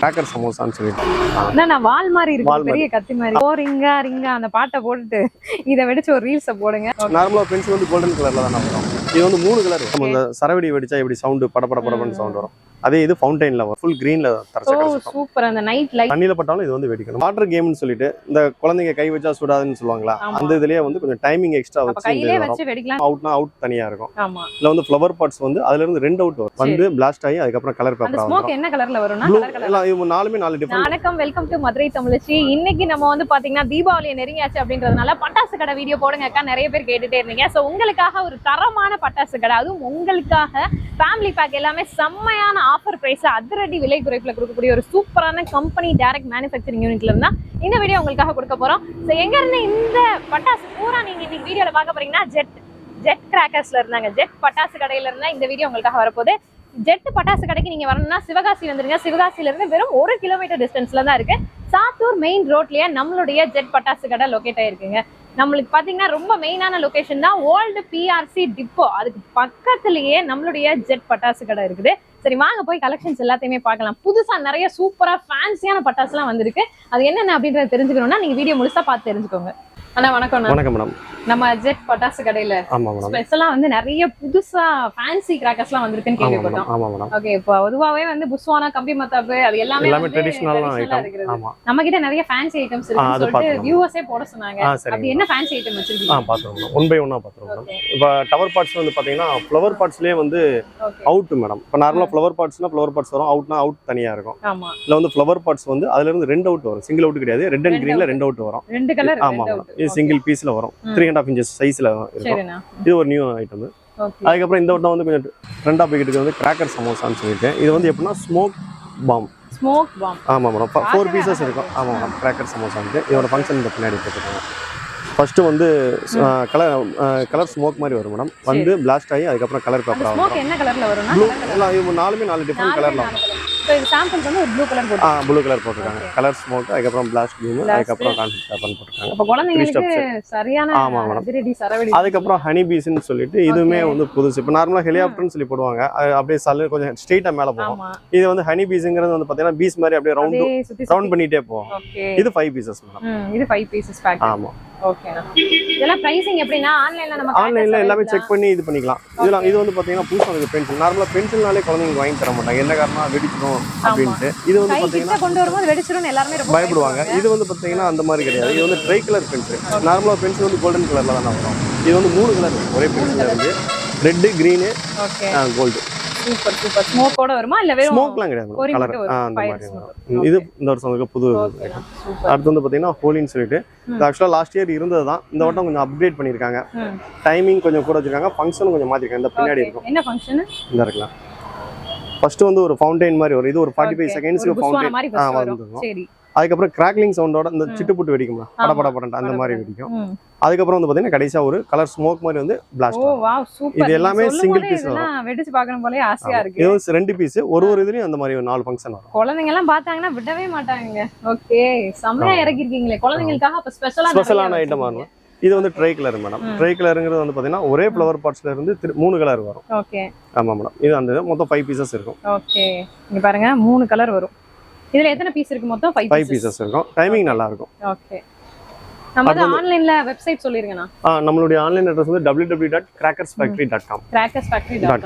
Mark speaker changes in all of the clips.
Speaker 1: Cracker சமோசான்னு சொல்லிட்டு.
Speaker 2: நான் வால் மாதிரி இருக்கு பெரிய கத்தி மாதிரி. ஓ ரிங்கா ரிங்கா அந்த பாட்டை போட்டுட்டு இதை வெடிச்சு ஒரு ரீல்ஸ போடுங்க.
Speaker 1: நார்மலா பென்சில் வந்து கோல்டன் கலர்ல தான் வரும் இது வந்து மூணு கலர் நம்ம இந்த சரவெடி வெடிச்சா எப்படி சவுண்டு பட பட படப்படன்னு சவுண்ட் வரும். அதே இது ஃபவுண்டைன்ல வரும். ஃபுல் கிரீன்ல
Speaker 2: சூப்பர் அந்த நைட் லைட்
Speaker 1: தண்ணியில பட்டாலும் இது வந்து வெடிக்கணும். வாட்டர் கேம்னு சொல்லிட்டு இந்த குழந்தைங்க கை வச்சா சுடாதுன்னு சொல்லுவாங்களா. அந்த இதுலயே வந்து கொஞ்சம் டைமிங் எக்ஸ்ட்ரா வச்சு
Speaker 2: வெடிக்கலாம்.
Speaker 1: அவுட்னா அவுட் தனியா இருக்கும். இதுல வந்து ஃப்ளவர் பார்ட்ஸ் வந்து அதுல இருந்து ரெண்டு அவுட் வரும். வந்து பிளாஸ்ட் ஆகி அதுக்கப்புறம் கலர் பேப்பர்
Speaker 2: ஸ்மோக் என்ன கலர்ல வரும்னா கலர் கலர்
Speaker 1: நாலுமே நாலு டிஃபரெண்ட்
Speaker 2: வணக்கம் வெல்கம் டு மதுரை தமிழச்சி. இன்னைக்கு நம்ம வந்து பாத்தீங்கன்னா தீபாவளி நெருங்கியாச்சு அப்படின்றதுனால பட்டாசு கடை வீடியோ போடுங்க அக்கா. நிறைய பேர் கேட்டுட்டே இருந்தீங்க. சோ உங்களுக்காக ஒரு தரமான பட்டாசு கடை. அதுவும் உங்களுக்காக. ஃபேமிலி பேக் எல்லாமே செம்மையான ஆஃபர் பிரைஸ் அதிரடி விலை குறைப்பில் கொடுக்கக்கூடிய ஒரு சூப்பரான கம்பெனி டேரக்ட் மேனுஃபேக்சரிங் யூனிட்ல இருந்தா இந்த வீடியோ உங்களுக்காக கொடுக்க போறோம். ஸோ எங்க இருந்து இந்த பட்டாசு பூரா நீங்க இன்னைக்கு வீடியோல பார்க்க போறீங்கன்னா ஜெட் ஜெட் கிராக்கர்ஸ்ல இருந்தாங்க. ஜெட் பட்டாசு கடையில இருந்தா இந்த வீடியோ உங்களுக்காக வரப்போகுது. ஜெட் பட்டாசு கடைக்கு நீங்க வரணும்னா சிவகாசி வந்துருங்க. சிவகாசில இருந்து வெறும் ஒரு கிலோமீட்டர் டிஸ்டன்ஸ்ல தான் இருக்கு. சாத்தூர் மெயின் ரோட்லயே நம்மளுடைய ஜெட் பட்டாசு கடை லொகேட் ஆயிருக்குங்க. நம்மளுக்கு பாத்தீங்கன்னா ரொம்ப மெயினான லொகேஷன் தான் ஓல்டு பிஆர்சி டிப்போ அதுக்கு பக்கத்துலயே நம்மளுடைய ஜெட் பட்டாசு கடை இருக்குது. சரி வாங்க போய் கலெக்ஷன்ஸ் எல்லாத்தையுமே பார்க்கலாம். புதுசா நிறைய சூப்பரா ஃபேன்சியான பட்டாசுலாம் வந்திருக்கு. அது என்னென்ன அப்படின்றத தெரிஞ்சுக்கணும்னா நீங்க வீடியோ முழுசா பார்த்து தெரிஞ்சுக்கோங்க. அண்ணா வணக்கம்.
Speaker 1: வணக்கம் மேடம்.
Speaker 2: நம்ம ஜெட் பட்டாசு கடையில
Speaker 1: ஆமா மேடம்.
Speaker 2: ஸ்பெஷலா வந்து நிறைய புதுசா ஃபேன்சி கிராக்கர்ஸ்லாம் வந்திருக்குன்னு கேள்விப்பட்டோம்
Speaker 1: மேடம். ஆமா மேடம்.
Speaker 2: ஓகே இப்போ பொதுவாவே வந்து புஸ்வானா கம்பி மத்தாப்பு அது எல்லாமே
Speaker 1: எல்லாமே ட்ரெடிஷ்னல் ஐட்டம் ஆமா.
Speaker 2: நம்ம கிட்ட நிறைய ஃபேன்சி ஐட்டம்ஸ்
Speaker 1: அது
Speaker 2: சொல்லிட்டு. வியூவர்ஸே போட சொன்னாங்க. அப்படி என்ன ஃபேன்சி ஐட்டம்
Speaker 1: ஆ
Speaker 2: வச்சிருக்கீங்க
Speaker 1: பார்த்துருவோம் ஒன் பை ஒன்னா பார்த்துருவோம் மேடம். இப்போ டவர் பார்ட்ஸ் வந்து பார்த்தீங்கன்னா ஃப்ளவர் பார்ட்ஸ்லேயே வந்து அவுட் மேடம். இப்போ நார்மலாக ஃப்ளவர் பார்ட்ஸ்னா ஃப்ளவர் பார்ட்ஸ் வரும். அவுட்னா அவுட் தனியாக இருக்கும்.
Speaker 2: ஆமா.
Speaker 1: இதில் வந்து ஃப்ளவர் பார்ட்ஸ் வந்து அதுல இருந்து ரெண்டு அவுட் வரும். சிங்கிள் அவுட் கிடையாது. ரெட் அண்ட் கிரீன்ல. ரெண்டு அவுட் வரும்.
Speaker 2: ரெண்டு கலர்
Speaker 1: ஆமா மேடம். இது சிங்கிள் பீஸ்ல வரும். த்ரீ அண்ட் ஆஃப் இன்ச்சஸ் சைஸ்ல இருக்கும். இது ஒரு நியூ ஐட்டம் அதுக்கப்புறம் இந்த வட்டம் வந்து கொஞ்சம் ட்ரெண்டாக போய்கிட்டு வந்து கிராக்கர் சமோசான்னு சொல்லிட்டு. இது வந்து எப்படின்னா ஸ்மோக் பாம்
Speaker 2: ஸ்மோக் பாம்
Speaker 1: ஆமா மேடம் ஃபோர் பீசஸ் இருக்கும்.
Speaker 2: இருக்கு.
Speaker 1: ஆமா மேடம் கிராக்கர் சமோசான்ட்டு. இதோட ஃபங்க்ஷன் இந்த பின்னாடி போட்டுருக்காங்க ஃபர்ஸ்ட் வந்து கலர் கலர் ஸ்மோக் மாதிரி வரும் மேடம் வந்து பிளாஸ்ட் ஆகி அதுக்கப்புறம் கலர் பேப்பர்
Speaker 2: வரும்னா
Speaker 1: ப்ளூ எல்லாம் நாலுமே நாலு டிஃப்ரெண்ட் கலர்ல வரும்.
Speaker 2: இப்போ இது சாம்பிளுக்கு வந்து ஒரு ப்ளூ கலர் போட்டு
Speaker 1: ஆ ப்ளூ கலர் போட்டிருக்காங்க. கலர் ஸ்மோக் அதுக்கப்புறம் பிளாஸ்ட்
Speaker 2: Blast.
Speaker 1: அதுக்கப்புறம் கான்செப்ட் பேப்பர் போட்டிருக்காங்க.
Speaker 2: அப்ப குழந்தைங்களுக்கு. சரியான
Speaker 1: ஆமா, madam.
Speaker 2: அதிரடி சரவடி
Speaker 1: அதுக்கப்புறம் ஹனி பீஸ்ன்னு சொல்லிட்டு இதுவுமே. வந்து புதுசு. இப்போ நார்மலாக ஹெலிகாப்டர்னு சொல்லி போடுவாங்க. அப்படியே சல்லு கொஞ்சம் ஸ்ட்ரெயிட்டாக மேலே போகும். இது வந்து ஹனி பீஸுங்கிறது வந்து பார்த்தீங்கன்னா பீஸ் மாதிரி அப்படியே ரவுண்டு ரவுண்ட் பண்ணிட்டே போகும். இது ஃபைவ் பீசஸ் மேடம்.
Speaker 2: இது 5 பீசஸ் பேக்
Speaker 1: ஆமா.
Speaker 2: ஓகேண்ணா இதெல்லாம் பிரைசிங் எப்படின்னா ஆன்லைன்ல நம்ம
Speaker 1: ஆன்லைன்ல எல்லாமே செக் பண்ணி இது பண்ணிக்கலாம். இதெல்லாம் இது வந்து பார்த்தீங்கன்னா புதுசாக வந்து பென்சில் நார்மலாக பென்சில்னாலே குழந்தைங்களுக்கு வாங்கி தர மாட்டாங்க. என்ன காரணம் வெடிக்கணும் அப்படின்ட்டு. இது வந்து
Speaker 2: கிட்ட கொண்டு வரும்போது வெடிச்சிரும் எல்லாருமே
Speaker 1: பயப்படுவாங்க. இது வந்து பார்த்தீங்கன்னா அந்த மாதிரி கிடையாது. இது வந்து ட்ரை கலர் பென்சில் நார்மலாக பென்சில் வந்து கோல்டன் கலரில் தான் வரும். இது வந்து மூணு கலர் ஒரே பென்சில் இருந்து red green gold
Speaker 2: super super ஸ்மோக்கோட வருமா? இல்ல வெறும்
Speaker 1: ஸ்மோக்லாம் கிடையாது. கலர். அந்த மாதிரி. இது இந்த வருஷம் புது அடுத்து வந்து பார்த்தீங்கன்னா ஹோலின்னு சொல்லிட்டு
Speaker 2: ம்.
Speaker 1: ஆக்சுவலாக லாஸ்ட் இயர் இருந்தது தான். இந்த வட்டம் கொஞ்சம் அப்டேட் பண்ணியிருக்காங்க.
Speaker 2: ம்.
Speaker 1: டைமிங் கொஞ்சம் கூட வச்சிருக்காங்க. ஃபங்க்ஷனும் கொஞ்சம் மாற்றிருக்காங்க இந்த பின்னாடி. இருக்கும்.
Speaker 2: என்ன ஃபங்க்ஷன்
Speaker 1: இந்த இருக்கலாம். ஃபர்ஸ்ட் வந்து ஒரு ஃபவுண்டைன் மாதிரி வரும். இது ஒரு ஃபார்ட்டி ஃபைவ் செகண்ட்ஸ்க்கு ஃபவுண்டைன்
Speaker 2: மாதிரி
Speaker 1: ஆ
Speaker 2: சரி.
Speaker 1: அதுக்கப்புறம் கிராக்லிங் சவுண்டோட இந்த. சிட்டுப்புட்டு வெடிக்கும்ல பட பட படன்ட்டு அந்த மாதிரி வெடிக்கும். அதுக்கப்புறம் வந்து பார்த்தீங்கன்னா கடைசியாக ஒரு கலர் ஸ்மோக் மாதிரி வந்து பிளாஸ்ட் இது எல்லாமே piece
Speaker 2: இதெல்லாம் வெடிச்சு பார்க்கணும் போலயே ஆசையா இருக்கு.
Speaker 1: இது ரெண்டு பீஸ் ஒரு ஒரு இதுலயும் அந்த மாதிரி ஒரு நாலு ஃபங்க்ஷன் வரும்.
Speaker 2: குழந்தைங்க எல்லாம் பார்த்தாங்கன்னா விடவே மாட்டாங்க. ஓகே செம்மையா
Speaker 1: ஆமா.
Speaker 2: இறக்கிருக்கீங்களே குழந்தைங்களுக்காக அப்ப ஸ்பெஷலா
Speaker 1: ஸ்பெஷலான ஐட்டம் வரும் இது வந்து ட்ரை கலர் மேடம். ட்ரை கலருங்கிறது வந்து பார்த்தீங்கன்னா ஒரே ஃப்ளவர் பார்ட்ஸ்ல இருந்து மூணு கலர் வரும்.
Speaker 2: ஓகே.
Speaker 1: ஆமா மேடம் இது அந்த மொத்தம் ஃபைவ் பீசஸ் இருக்கும்.
Speaker 2: ஓகே. இங்க பாருங்க மூணு கலர் வரும். இதுல எத்தனை பீஸ் இருக்கு மொத்தம்? ஃபைவ்
Speaker 1: பீசஸ் இருக்கும். டைமிங் நல்லா இருக்கும்
Speaker 2: ஓகே நம்ம ஆன்லைன்ல வெப்சைட் சொல்லிருங்கண்ணா.
Speaker 1: நம்மளுடைய ஆன்லைன் அட்ரஸ் வந்து டாட்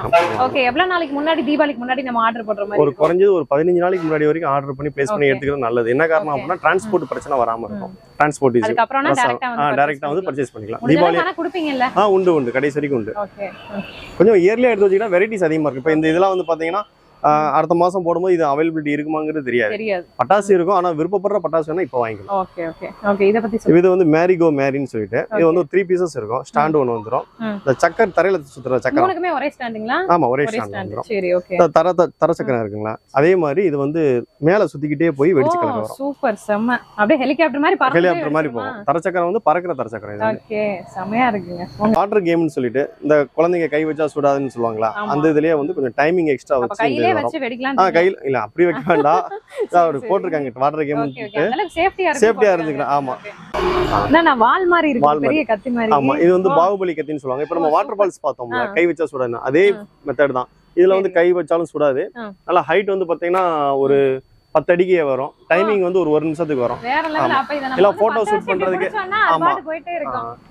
Speaker 1: காம்
Speaker 2: ஓகே எவ்வளவு நாளைக்கு முன்னாடி தீபாவளிக்கு முன்னாடி நம்ம ஆர்டர் பண்ற மாதிரி
Speaker 1: ஒரு? குறைஞ்சது ஒரு பதினஞ்சு நாளைக்கு முன்னாடி வரைக்கும் ஆர்டர் பண்ணி பிளேஸ் பண்ணி. எடுத்துக்கிறது நல்லது. என்ன காரணம்
Speaker 2: Okay.
Speaker 1: அப்படின்னா டிரான்ஸ்போர்ட் பிரச்சனை வராம இருக்கும். டிரான்ஸ்போர்ட்
Speaker 2: டைரக்டா
Speaker 1: ஆ
Speaker 2: வந்து
Speaker 1: டைரக்டா வந்து பர்ச்சேஸ் பண்ணிக்கலாம்.
Speaker 2: தீபாவளி கொடுப்பீங்கல்ல?
Speaker 1: ஆ உண்டு உண்டு. கடைசி வரைக்கும் உண்டு.
Speaker 2: ஓகே
Speaker 1: கொஞ்சம் இயர்லியா எடுத்து வச்சுக்கிட்டா வெரைட்டிஸ் அதிகமா இருக்கு இப்போ இந்த இதெல்லாம் வந்து பாத்தீங்கன்னா அடுத்த மாசம் போடும்போது இது அவைலபிலிட்டி இருக்குமாங்கிறது தெரியாது. பட்டாசு இருக்கும். ஆனா விருப்பப்படுற பட்டாசு வேணா இப்போ வாங்கிக்கலாம்.
Speaker 2: Okay okay. ஓகே இத பத்தி சொல்லுங்க
Speaker 1: இது வந்து மேரிகோ மேரின்னு சொல்லிட்டு இது வந்து த்ரீ பீசஸ் இருக்கும். ஸ்டாண்ட் ஒன்று வந்துரும்.
Speaker 2: ம்.
Speaker 1: இந்த சக்கர் தரையில சுத்துற சக்கரம்.
Speaker 2: மூணுக்குமே ஒரே ஸ்டாண்டுங்களா
Speaker 1: ஆமா ஒரே ஸ்டாண்ட் வந்துரும்.
Speaker 2: சரி ஓகே.
Speaker 1: த- தர தர சக்கரம் இருக்குங்களா? அதே மாதிரி இது வந்து மேல சுத்திக்கிட்டே போய் வெடிச்சு கலர் வரும்
Speaker 2: சூப்பர். செம்ம. அப்படியே ஹெலிகாப்டர் மாதிரி
Speaker 1: ஹெலிகாப்டர் மாதிரி போகும். தரச்சக்கரம் வந்து பறக்கிற தரச்சக்கரம் இது.
Speaker 2: ஓகே செமையா இருக்குங்க.
Speaker 1: வாட்டர் கேம்னு சொல்லிட்டு இந்த குழந்தைங்க கை வச்சா சுடாதுன்னு சொல்லுவாங்களா. அந்த இதுலயே வந்து கொஞ்சம் டைமிங் எக்ஸ்ட்ரா வச்சு
Speaker 2: வச்சு வெடிக்கலாம்
Speaker 1: ஆ கையில் இல்ல அப்படி வைக்க வேண்டாம்.
Speaker 2: சரி.
Speaker 1: போட்டிருக்காங்க வாட்டர் கேம்
Speaker 2: சேஃப்டியா
Speaker 1: இருந்துக்கலாம் ஆமா.
Speaker 2: நான் வால் மாதிரி இருக்கு
Speaker 1: வால்
Speaker 2: பெரிய கத்தி மாதிரி.
Speaker 1: ஆமா இது வந்து. பாகுபலி கத்தின்னு சொல்லுவாங்க. இப்ப நம்ம வாட்டர் ஃபால்ஸ் பார்த்தோம்ல. கை வச்சா சுடாது அதே மெத்தட் தான். இதுல வந்து. கை வச்சாலும் சுடாது. நல்லா ஹைட் வந்து பாத்தீங்கன்னா ஒரு பத்து அடிக்கு வரும் டைமிங் வந்து ஒரு ஒரு நிமிஷத்துக்கு வரும். ஆமா. இல்ல, photo shoot பண்றதுக்கு-
Speaker 2: ஆமா.
Speaker 1: ஆமா.
Speaker 2: பாட்டு.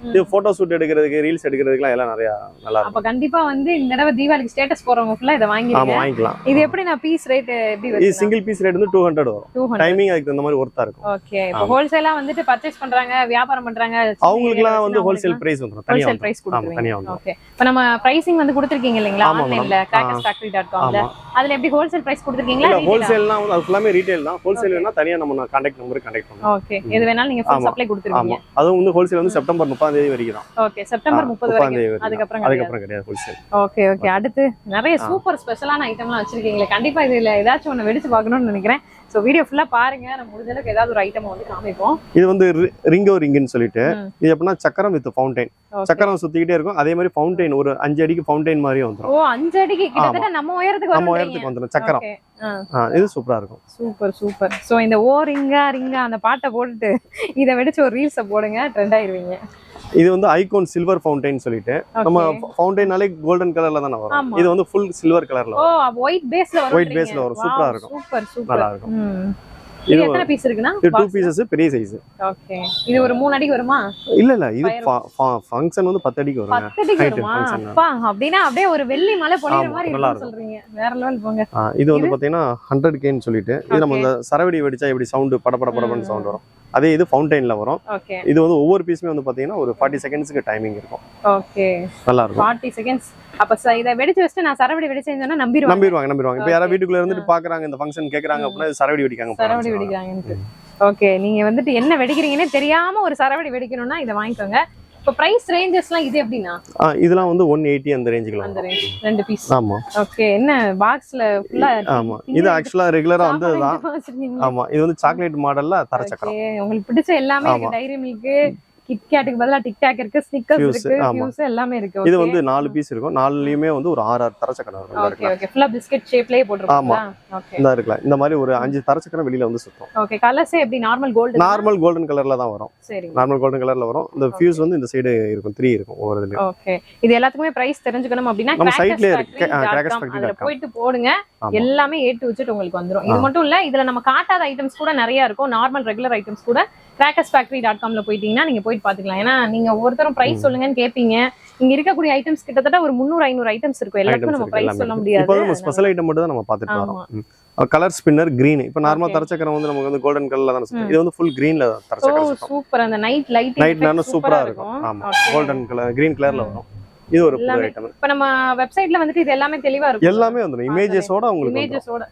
Speaker 1: இது போட்டோ ஷூட் எடுக்கிறதுக்கு ரீல்ஸ் எடுக்கிறதுக்குலாம் எல்லாம் நிறைய நல்லா இருக்கும்.
Speaker 2: அப்ப கண்டிப்பா வந்து இந்த தடவை தீபாவளிக்கு ஸ்டேட்டஸ் போறவங்க ஃபுல்லா இதை
Speaker 1: ஆமா
Speaker 2: வாங்கிருங்க
Speaker 1: வாங்கிக்கலாம்.
Speaker 2: இது எப்படி நான் பீஸ் ரேட் எப்படி
Speaker 1: இது சிங்கிள் பீஸ் ரேட் வந்து டூ ஹண்ட்ரட் வரும்.
Speaker 2: டூ ஹண்ட்ரட்
Speaker 1: டைமிங் அதுக்கு தகுந்த மாதிரி ஒர்த்தா இருக்கும்.
Speaker 2: ஓகே இப்போ ஹோல்சேலா வந்துட்டு பர்ச்சேஸ் பண்றாங்க வியாபாரம் பண்றாங்க
Speaker 1: அவங்களுக்குலாம் வந்து ஹோல்சேல் பிரைஸ் வந்துடும் தனியா
Speaker 2: ஹோல்சேல்
Speaker 1: வந்துரும்.
Speaker 2: பிரைஸ்
Speaker 1: ஆமா தனியா
Speaker 2: கொடுத்துருவீங்க
Speaker 1: வந்துரும்.
Speaker 2: ஓகே இப்போ நம்ம பிரைசிங் வந்து கொடுத்துருக்கீங்க இல்லைங்களா?
Speaker 1: ஆமா,
Speaker 2: ஆன்லைன்ல டாட் காம்ல
Speaker 1: ஆமா.
Speaker 2: அதுல எப்படி ஹோல்சேல் பிரைஸ் கொடுத்துருக்கீங்களா?
Speaker 1: இல்ல ஹோல்சேல்னா வந்து அது ஃபுல்லாமே ரீட்டைல் தான். ஹோல்சேல் வேணா தனியா நம்ம கான்டாக்ட் நம்பர் கான்டாக்ட் பண்ணுவோம்.
Speaker 2: ஓகே எது வேணாலும் நீங்க ஃபுல். சப்ளை
Speaker 1: ஆமா
Speaker 2: கொடுத்துருவீங்க.
Speaker 1: அதுவும் வந்து ஹோல்சேல் வந்து செப்டம்பர் முப்பதாம் தேதி வரைக்கும் தான்.
Speaker 2: ஓகே செப்டம்பர்
Speaker 1: ஆ,
Speaker 2: முப்பது
Speaker 1: முப்பதாம்
Speaker 2: வரைக்கும்.
Speaker 1: தேதி வரைக்கும்
Speaker 2: அதுக்கப்புறம் கிடையாது.
Speaker 1: அதுக்கப்புறம் கிடையாது ஹோல்சேல்
Speaker 2: ஓகே ஓகே. அடுத்து நிறைய சூப்பர் ஸ்பெஷலான ஐட்டம்லாம் வச்சிருக்கீங்களே. கண்டிப்பா இதுல ஏதாச்சும் ஒண்ணு வெடிச்சு பார்க்கணும்னு நினைக்கிறேன். ஸோ வீடியோ ஃபுல்லா பாருங்க. நம்ம முடிஞ்ச அளவுக்கு ஏதாவது ஒரு ஐட்டம் வந்து காமிப்போம்.
Speaker 1: இது வந்து ரிங்கோ ரிங்குன்னு சொல்லிட்டு. இது எப்படின்னா சக்கரம் வித் ஃபவுண்டைன். சக்கரம் சுத்திக்கிட்டே இருக்கும். அதே மாதிரி ஃபவுண்டைன் ஒரு அஞ்சு அடிக்கு ஃபவுண்டைன் மாதிரியும் வந்துரும்.
Speaker 2: ஓ அஞ்சு அடிக்கு கிட்டத்தட்ட நம்ம உயரத்துக்கு
Speaker 1: நம்ம உயரத்துக்கு வந்துடும் சக்கரம். இது சூப்பரா இருக்கும்.
Speaker 2: சூப்பர் சூப்பர் ஸோ இந்த ஓ ரிங்கா ரிங்கா அந்த பாட்டை போட்டுட்டு இதை வெடிச்சு ஒரு ரீல்ஸை போடுங்க ட்ரெண்ட் ஆயிருவீங்க.
Speaker 1: இது வந்து ஐகோன் சில்வர் ஃபவுண்டைன் சொல்லிட்டு. நம்ம. ஃபவுண்டைனாலே கோல்டன் கலர்ல தானே வரும். இது வந்து ஃபுல் சில்வர் கலர்ல
Speaker 2: ஓ
Speaker 1: வரும்.
Speaker 2: ஒயிட் பேஸ்ல வரும்
Speaker 1: White base ல வரும். சூப்பரா இருக்கும்.
Speaker 2: சூப்பர் சூப்பர்
Speaker 1: நல்லா இருக்கும்.
Speaker 2: இது எத்தனை பீஸ் இருக்குன்னா?
Speaker 1: இது டூ பீசஸ் பெரிய சைஸ்
Speaker 2: ஓகே இது ஒரு மூணு அடிக்கு வருமா?
Speaker 1: இல்ல இல்ல. இது. ஃபங்க்ஷன் வந்து பத்து அடிக்கு வருங்க.
Speaker 2: பத்து அடிக்கு
Speaker 1: height
Speaker 2: வருமா. அப்பா அப்படின்னா அப்படியே ஒரு வெள்ளி மலை பொழியிற மாதிரி இருக்கும்னு சொல்றீங்க. வேற லெவல் போங்க.
Speaker 1: இது வந்து பாத்தீங்கன்னா ஹண்ட்ரட் கேன்னு சொல்லிட்டு இது நம்ம சரவெடி வெடிச்சா எப்படி சவுண்டு பட பட படப்படன்னு
Speaker 2: ம்.
Speaker 1: சவுண்ட் வரும். அதே இது ஃபவுண்டைன்ல வரும்.
Speaker 2: ஓகே
Speaker 1: இது வந்து ஒவ்வொரு பீஸுமே வந்து பாத்தீங்கன்னா ஒரு ஃபார்ட்டி செகண்ட்ஸ்க்கு டைமிங் இருக்கும்.
Speaker 2: ஓகே
Speaker 1: நல்லா இருக்கும்
Speaker 2: ஃபார்ட்டி செகண்ட்ஸ் அப்ப இதை வெடிச்சு வச்சுட்டு நான் சரவடி வெடிச்சேன்னு சொன்னா நம்பிடுவாங்க.
Speaker 1: நம்பிடுவாங்க நம்பிடுவாங்க. இப்போ யாராவது. வீட்டுக்குள்ள இருந்துட்டு பாக்குறாங்க இந்த ஃபங்க்ஷன் கேக்குறாங்க அப்படின்னா இது சரவெடி வெடிக்காங்க
Speaker 2: சரவடி
Speaker 1: போறாங்க.
Speaker 2: வெடிக்கிறாங்கன்ட்டு. ஓகே நீங்க வந்துட்டு என்ன வெடிக்கிறீங்கன்னே தெரியாம ஒரு சரவடி வெடிக்கணும்னா இதை வாங்கிக்கோங்க. இப்போ பிரைஸ் ரேஞ்சஸ்லாம் இது எப்படின்னா
Speaker 1: இதெல்லாம் வந்து ஒன் எயிட்டி அந்த ரேஞ்சுக்குள்ள
Speaker 2: அந்த ரேஞ்ச் ரெண்டு பீஸ்
Speaker 1: ஆமா.
Speaker 2: ஓகே என்ன பாக்ஸ்ல ஃபுல்லா
Speaker 1: ஆமா. இது ஆக்சுவலா ரெகுலரா வந்ததுதான்.
Speaker 2: வச்சிருக்கீங்க
Speaker 1: ஆமா. இது வந்து சாக்லேட் மாடல்ல தர சக்கரம்.
Speaker 2: உங்களுக்கு பிடிச்ச எல்லாமே டைரி மில்க் கிட்கேட்டுக்கு பதிலா டிக்டாக் இருக்கு ஸ்னிக்கர்ஸ் இருக்கு. ஃபியூஸ் எல்லாமே இருக்கு
Speaker 1: இது வந்து நாலு பீஸ் இருக்கும். நாலுலயுமே வந்து ஒரு ஆறு ஆறு தர சக்கரம் இருக்கும்
Speaker 2: ஓகே ஓகே ஃபுல்லா பிஸ்கட் ஷேப்லயே போட்டுருக்கீங்களா? ஓகே
Speaker 1: இந்த இருக்கலாம். இந்த மாதிரி ஒரு அஞ்சு தர சக்கரம் வெளியில வந்து சுத்தம்.
Speaker 2: ஓகே கலர்ஸே எப்படி? நார்மல் கோல்டு
Speaker 1: நார்மல் கோல்டன் கலர்ல தான் வரும்.
Speaker 2: சரி.
Speaker 1: நார்மல் கோல்டன் கலர்ல வரும். இந்த ஃபியூஸ் வந்து இந்த சைடு இருக்கும். த்ரீ இருக்கும் ஒவ்வொரு இதுலயும்
Speaker 2: ஓகே இது எல்லாத்துக்குமே பிரைஸ் தெரிஞ்சுக்கணும் அப்படின்னா
Speaker 1: நம்ம siteலயே இருக்கு.
Speaker 2: Com. போயிட்டு போடுங்க. எல்லாமே ஏ டு வச்சுட்டு உங்களுக்கு வந்துரும். இது மட்டும் இல்ல இதுல நம்ம காட்டாத ஐட்டம்ஸ் கூட நிறைய இருக்கும். நார்மல் ரெகுலர் ஐட்டம்ஸ் கூட கிராக்கர்ஸ் ஃபேக்டரி டாட் காம்ல போயிட்டீங்கன்னா நீங்க போயிட்டு பாத்துக்கலாம். ஏன்னா நீங்க ஒவ்வொருத்தரும் பிரைஸ் சொல்லுங்கன்னு கேட்பீங்க இங்க இருக்கக்கூடிய ஐட்டம்ஸ் கிட்டத்தட்ட ஒரு முந்நூறு ஐநூறு ஐட்டம்ஸ் இருக்கும். எல்லாத்துக்கும் நம்ம பிரைஸ் சொல்ல முடியாது.
Speaker 1: ஸ்பெஷல் ஐட்டம் மட்டும் தான் நம்ம பார்த்துட்டு வரோம். கலர் ஸ்பின்னர் கிரீன் இப்போ நார்மல். தரச்சக்கரம் வந்து நமக்கு வந்து கோல்டன் கலர்ல தானே. இது வந்து ஃபுல் கிரீன்ல தரச்சக்கரம்
Speaker 2: சூப்பர் அந்த நைட் லைட்
Speaker 1: நைட் நேரம் சூப்பரா இருக்கும். ஆமா. கோல்டன் கலர் கிரீன் கலர்ல வரும். இது ஒரு புது. ஐட்டம்
Speaker 2: இப்ப நம்ம வெப்சைட்ல வந்துட்டு இது எல்லாமே தெளிவா இருக்கும்.
Speaker 1: எல்லாமே வந்துடும் இமேஜஸோட உங்களுக்கு வந்துரும்.
Speaker 2: இமேஜஸோட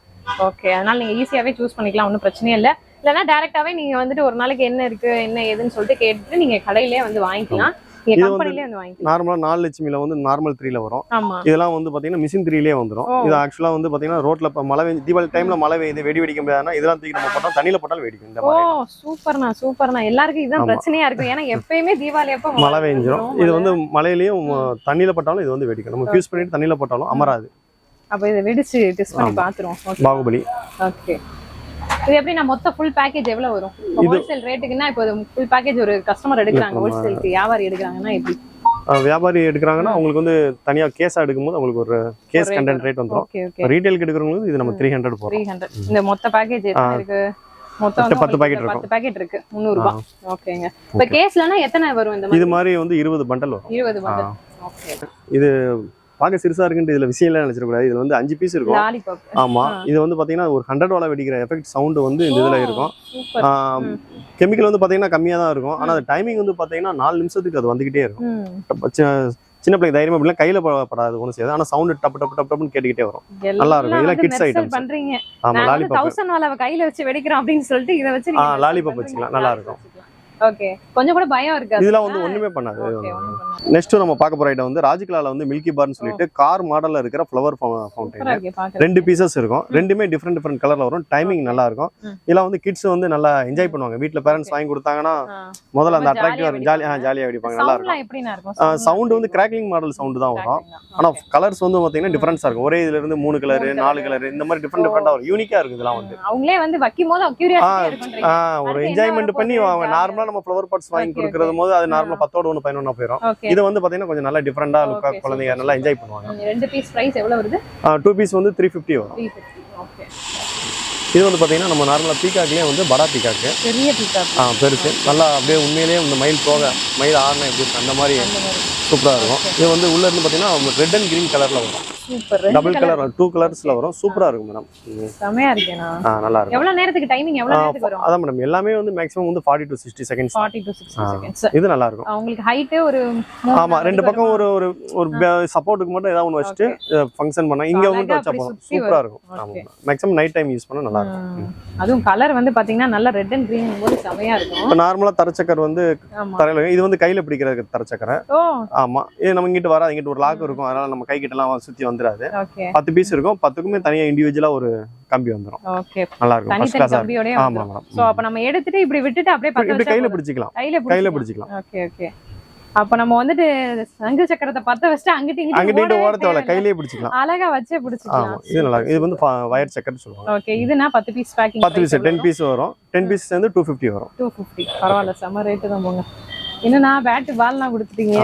Speaker 2: ஓகே அதனால நீங்க ஈஸியாவே சூஸ் பண்ணிக்கலாம். ஒன்றும் பிரச்சனையே இல்ல. இல்லைன்னா டேரக்டாவே நீங்க வந்துட்டு ஒரு நாளைக்கு என்ன இருக்கு என்ன ஏதுன்னு சொல்லிட்டு கேட்டுட்டு நீங்க கடையிலே வந்து வாங்கிக்கலாம்.
Speaker 1: நார்மலா நாலு லட்சுமியில வந்து நார்மல் த்ரீல வரும். இதெல்லாம் வந்து பாத்தீங்கன்னா மிஷின் த்ரீலயே வந்துரும்.
Speaker 2: ஓ.
Speaker 1: இது ஆக்சுவலா வந்து பாத்தீங்கன்னா ரோட்ல மழை பெஞ்சு தீபாவளி டைம்ல மழை பெய்யுது வெடி வெடிக்க முடியாதுன்னா இதெல்லாம் தூக்கி நம்ம போட்டோம் தண்ணியில போட்டாலும் வெடிக்கும் இந்த
Speaker 2: சூப்பர்ண்ணா சூப்பர்ண்ணா. எல்லாருக்கும் இதுதான். பிரச்சனையா இருக்கும். ஏன்னா எப்பயுமே தீபாவளி அப்ப
Speaker 1: மழை பெஞ்சிரும். இது வந்து மழையிலயும் தண்ணியில போட்டாலும் இது வந்து வெடிக்கும். நம்ம ஃபியூஸ் பண்ணிட்டு தண்ணியில போட்டாலும் அமராது.
Speaker 2: அப்ப இதை வெடிச்சு டெஸ்ட் பண்ணி. பாத்துருவோம்.
Speaker 1: பாகுபலி.
Speaker 2: ஓகே இது எப்படி நான் மொத்த ஃபுல் பேக்கேஜ் எவ்வளவு வரும்?
Speaker 1: இது-
Speaker 2: ஹோல்சேல் ரேட்டுக்குன்னா இப்போ ஃபுல் பேக்கேஜ் ஒரு கஸ்டமர் எடுக்கிறாங்க ஹோல்சேலுக்கு வியாபாரி எடுக்கிறாங்கன்னா எப்படி?
Speaker 1: வியாபாரி எடுக்கிறாங்கன்னா அவங்களுக்கு வந்து தனியா கேஸா எடுக்கும்போது அவங்களுக்கு ஒரு கேஸ் கண்டென்ட் ரேட்
Speaker 2: ஓகே
Speaker 1: ரீட்டைலுக்கு எடுக்கிறவங்களுக்கு இது நம்ம த்ரீ ஹண்ட்ரட் போறோம்
Speaker 2: த்ரீ ஹண்ட்ரட் இந்த மொத்த பேக்கேஜ். இருக்கு? மொத்தம்
Speaker 1: பத்து packet இருக்கும்.
Speaker 2: பத்து பேக்கெட் இருக்கு. முந்நூறு ரூபாய் ஓகேங்க. இப்ப கேஸ்லனா எத்தனை வரும் இந்த
Speaker 1: இது
Speaker 2: மாதிரி
Speaker 1: வந்து இருபது பண்டல் வரும்.
Speaker 2: இருபது. பண்டல் ஓகே
Speaker 1: பார்க்க சிறுசா இருக்குன்ட்டு இதுல விஷயம் எல்லாம் நினைச்சிடக்கூடாது. இதுல வந்து அஞ்சு பீஸ் இருக்கும்.
Speaker 2: லாலிபாப்
Speaker 1: ஆமா. இது வந்து பாத்தீங்கன்னா ஒரு ஹண்ட்ரட் வாழ வெடிக்கிற எஃபெக்ட் சவுண்ட் வந்து இந்த இதுல இருக்கும். கெமிக்கல் வந்து பாத்தீங்கன்னா கம்மியா தான் இருக்கும். ஆனா அது டைமிங் வந்து பாத்தீங்கன்னா நாலு நிமிஷத்துக்கு அது வந்துகிட்டே இருக்கும். சின்ன பிள்ளைக்கு தைரியமா அப்படிலாம் கையில படாது ஒன்றும் செய்யாது. ஆனா சவுண்ட் டப்பு டப்பு டப்பு டப்புன்னு கேட்டுக்கிட்டே வரும். நல்லா இருக்கும். இதெல்லாம்
Speaker 2: மெர்சல்
Speaker 1: items.
Speaker 2: பண்றீங்க.
Speaker 1: ஆமா லாலிபாப்
Speaker 2: தௌசண்ட் வாலாவை கையில வச்சு வெடிக்கிறோம் அப்படின்னு சொல்லிட்டு இதை வச்சு
Speaker 1: lollipop வச்சுக்கலாம். நல்லா இருக்கும்.
Speaker 2: ஓகே. கொஞ்சம் கூட பயம் இருக்காது.
Speaker 1: இதெல்லாம் வந்து ஒண்ணுமே பண்ணாது. நெக்ஸ்ட் நம்ம பார்க்க போற ஐட்டம் வந்து ராஜ்கலால வந்து மில்கி பார்னு சொல்லிட்டு கார் மாடல்ல இருக்கிற ஃப்ளவர் ஃபவுண்டைன். ரெண்டு பீசஸ் இருக்கும். ரெண்டுமே டிஃப்ரெண்ட் டிஃப்ரெண்ட் கலர்ல வரும். டைமிங் நல்லா இருக்கும். இதெல்லாம் வந்து கிட்ஸ் வந்து நல்லா என்ஜாய் பண்ணுவாங்க. வீட்ல பேரண்ட்ஸ் வாங்கி கொடுத்தாங்கன்னா. முதல்ல அந்த அட்ராக்டிவா
Speaker 2: jolly-ஆ
Speaker 1: ஜாலி
Speaker 2: வெடிப்பாங்க.
Speaker 1: ஜாலியா வெடிப்பாங்க. நல்லா இருக்கும். சவுண்ட் வந்து கிராக்லிங் மாடல் சவுண்ட் தான் வரும். ஆனா கலர்ஸ் வந்து பாத்தீங்கன்னா டிஃபரன்ஸா இருக்கும். ஒரே இதுல இருந்து மூணு கலர் நாலு கலர் இந்த மாதிரி டிஃப்ரெண்ட் டிஃப்ரெண்டா வரும். யூனிக்கா இருக்கு இதெல்லாம் வந்து.
Speaker 2: அவங்களே வந்து வைக்கும் போது
Speaker 1: ஒரு என்ஜாய்மெண்ட் பண்ணி நார்மலா நம்ம ஃப்ளவர் பாட்ஸ் வாங்கி கொடுக்கறது போது அது நார்மலா பத்தோட ஒன்று பதினொன்னா போயிடும் இது வந்து பாத்தீங்கன்னா கொஞ்சம் நல்லா டிஃப்ரெண்டா லுக்கா
Speaker 2: Okay,
Speaker 1: குழந்தைங்க நல்லா என்ஜாய் பண்ணுவாங்க.
Speaker 2: ரெண்டு பீஸ் பிரைஸ் எவ்வளவு வருது?
Speaker 1: டூ பீஸ் வந்து த்ரீ ஃபிஃப்டி வரும்.
Speaker 2: 350 ஓகே
Speaker 1: இது வந்து பார்த்தீங்கன்னா நம்ம நார்மலாக பீகாக்லேயே வந்து படா பீகாக்கு
Speaker 2: பெரிய பீக்காக்
Speaker 1: ஆ பெருசு. நல்லா அப்படியே உண்மையிலேயே இந்த மயில் போக மயில் ஆடின எப்படி அந்த மாதிரி சூப்பராக இருக்கும். இது வந்து உள்ள இருந்து பார்த்தீங்கன்னா ரெட் அண்ட் கிரீன் கலரில் வரும்.
Speaker 2: சூப்பர்.
Speaker 1: டபுள் கலர் டூ கலர்ஸில் வரும். சூப்பராக இருக்கும் மேடம்
Speaker 2: செமையா இருக்கேனா
Speaker 1: நல்லா இருக்கும்
Speaker 2: எவ்வளவு நேரத்துக்கு டைமிங் எவ்வளவு நேரத்துக்கு வரும்?
Speaker 1: அதான் மேடம் எல்லாமே வந்து மேக்ஸிமம் வந்து forty to sixty seconds
Speaker 2: forty to sixty seconds
Speaker 1: இது நல்லா இருக்கும்.
Speaker 2: உங்களுக்கு ஹைட்டு ஒரு
Speaker 1: ஆமா ரெண்டு பக்கம்? ஒரு ஒரு ஒரு சப்போர்ட்டுக்கு மட்டும் ஏதாவது ஒன்று வச்சுட்டு ஃபங்க்ஷன் பண்ணா இங்க மட்டும் வச்சா போதும். சூப்பரா இருக்கும். ஆமா. மேக்ஸிமம் நைட் டைம் யூஸ் பண்ணா நல்லா இருக்கும்.
Speaker 2: அதுவும் கலர் வந்து பாத்தீங்கன்னா நல்லா ரெட் அண்ட் கிரீன் போது செமையா இருக்கும்.
Speaker 1: இப்போ நார்மலா தரச்சக்கர் வந்து தரையில இது வந்து கையில பிடிக்கிறதுக்கு தரச்சக்கரை. ஆமா. இது நம்ம இங்கிட்டு வராது. இங்கிட்டு ஒரு லாக் இருக்கும். அதனால நம்ம கை கிட்ட எல்லாம் சுத்தி வந்துடாது பத்து பீஸ் இருக்கும். பத்துக்குமே தனியா இண்டிவிஜுவலா ஒரு கம்பி வந்துரும்.
Speaker 2: ஓகே
Speaker 1: நல்லா இருக்கும் ஆமா மேடம்
Speaker 2: சோ அப்ப நம்ம எடுத்துட்டு இப்படி விட்டுட்டு அப்படியே
Speaker 1: இப்படி கையில. பிடிச்சிக்கலாம்.
Speaker 2: கையில பிடிச்சிக்கலாம். ஓகே ஓகே அப்ப நம்ம வந்துட்டு சங்கு சக்கரத்தை பத்த வச்சுட்டு அங்கிட்டு
Speaker 1: அங்கிட்டு
Speaker 2: இங்கிட்டு
Speaker 1: இங்கிட்டு
Speaker 2: ஓடவே
Speaker 1: ஓர தேவையில்ல
Speaker 2: தேவையில்ல.
Speaker 1: கையிலேயே பிடிச்சிக்கலாம்.
Speaker 2: அழகா வச்சே பிடிச்சிக்கலாம்.
Speaker 1: இது நல்லா இது வந்து வயர் சக்கர் சொல்லுவாங்க.
Speaker 2: ஓகே இதுனா பத்து பீஸ் பேக்கிங்
Speaker 1: பத்து பீஸ் டென் பீஸ் வரும். டென் பீஸ் வந்து டூ ஃபிஃப்டி வரும்.
Speaker 2: டூ ஃபிஃப்டி பரவாயில்ல செம ரேட்டு தான் போங்க. என்னண்ணா பேட் பால்லாம் கொடுத்துட்டீங்க.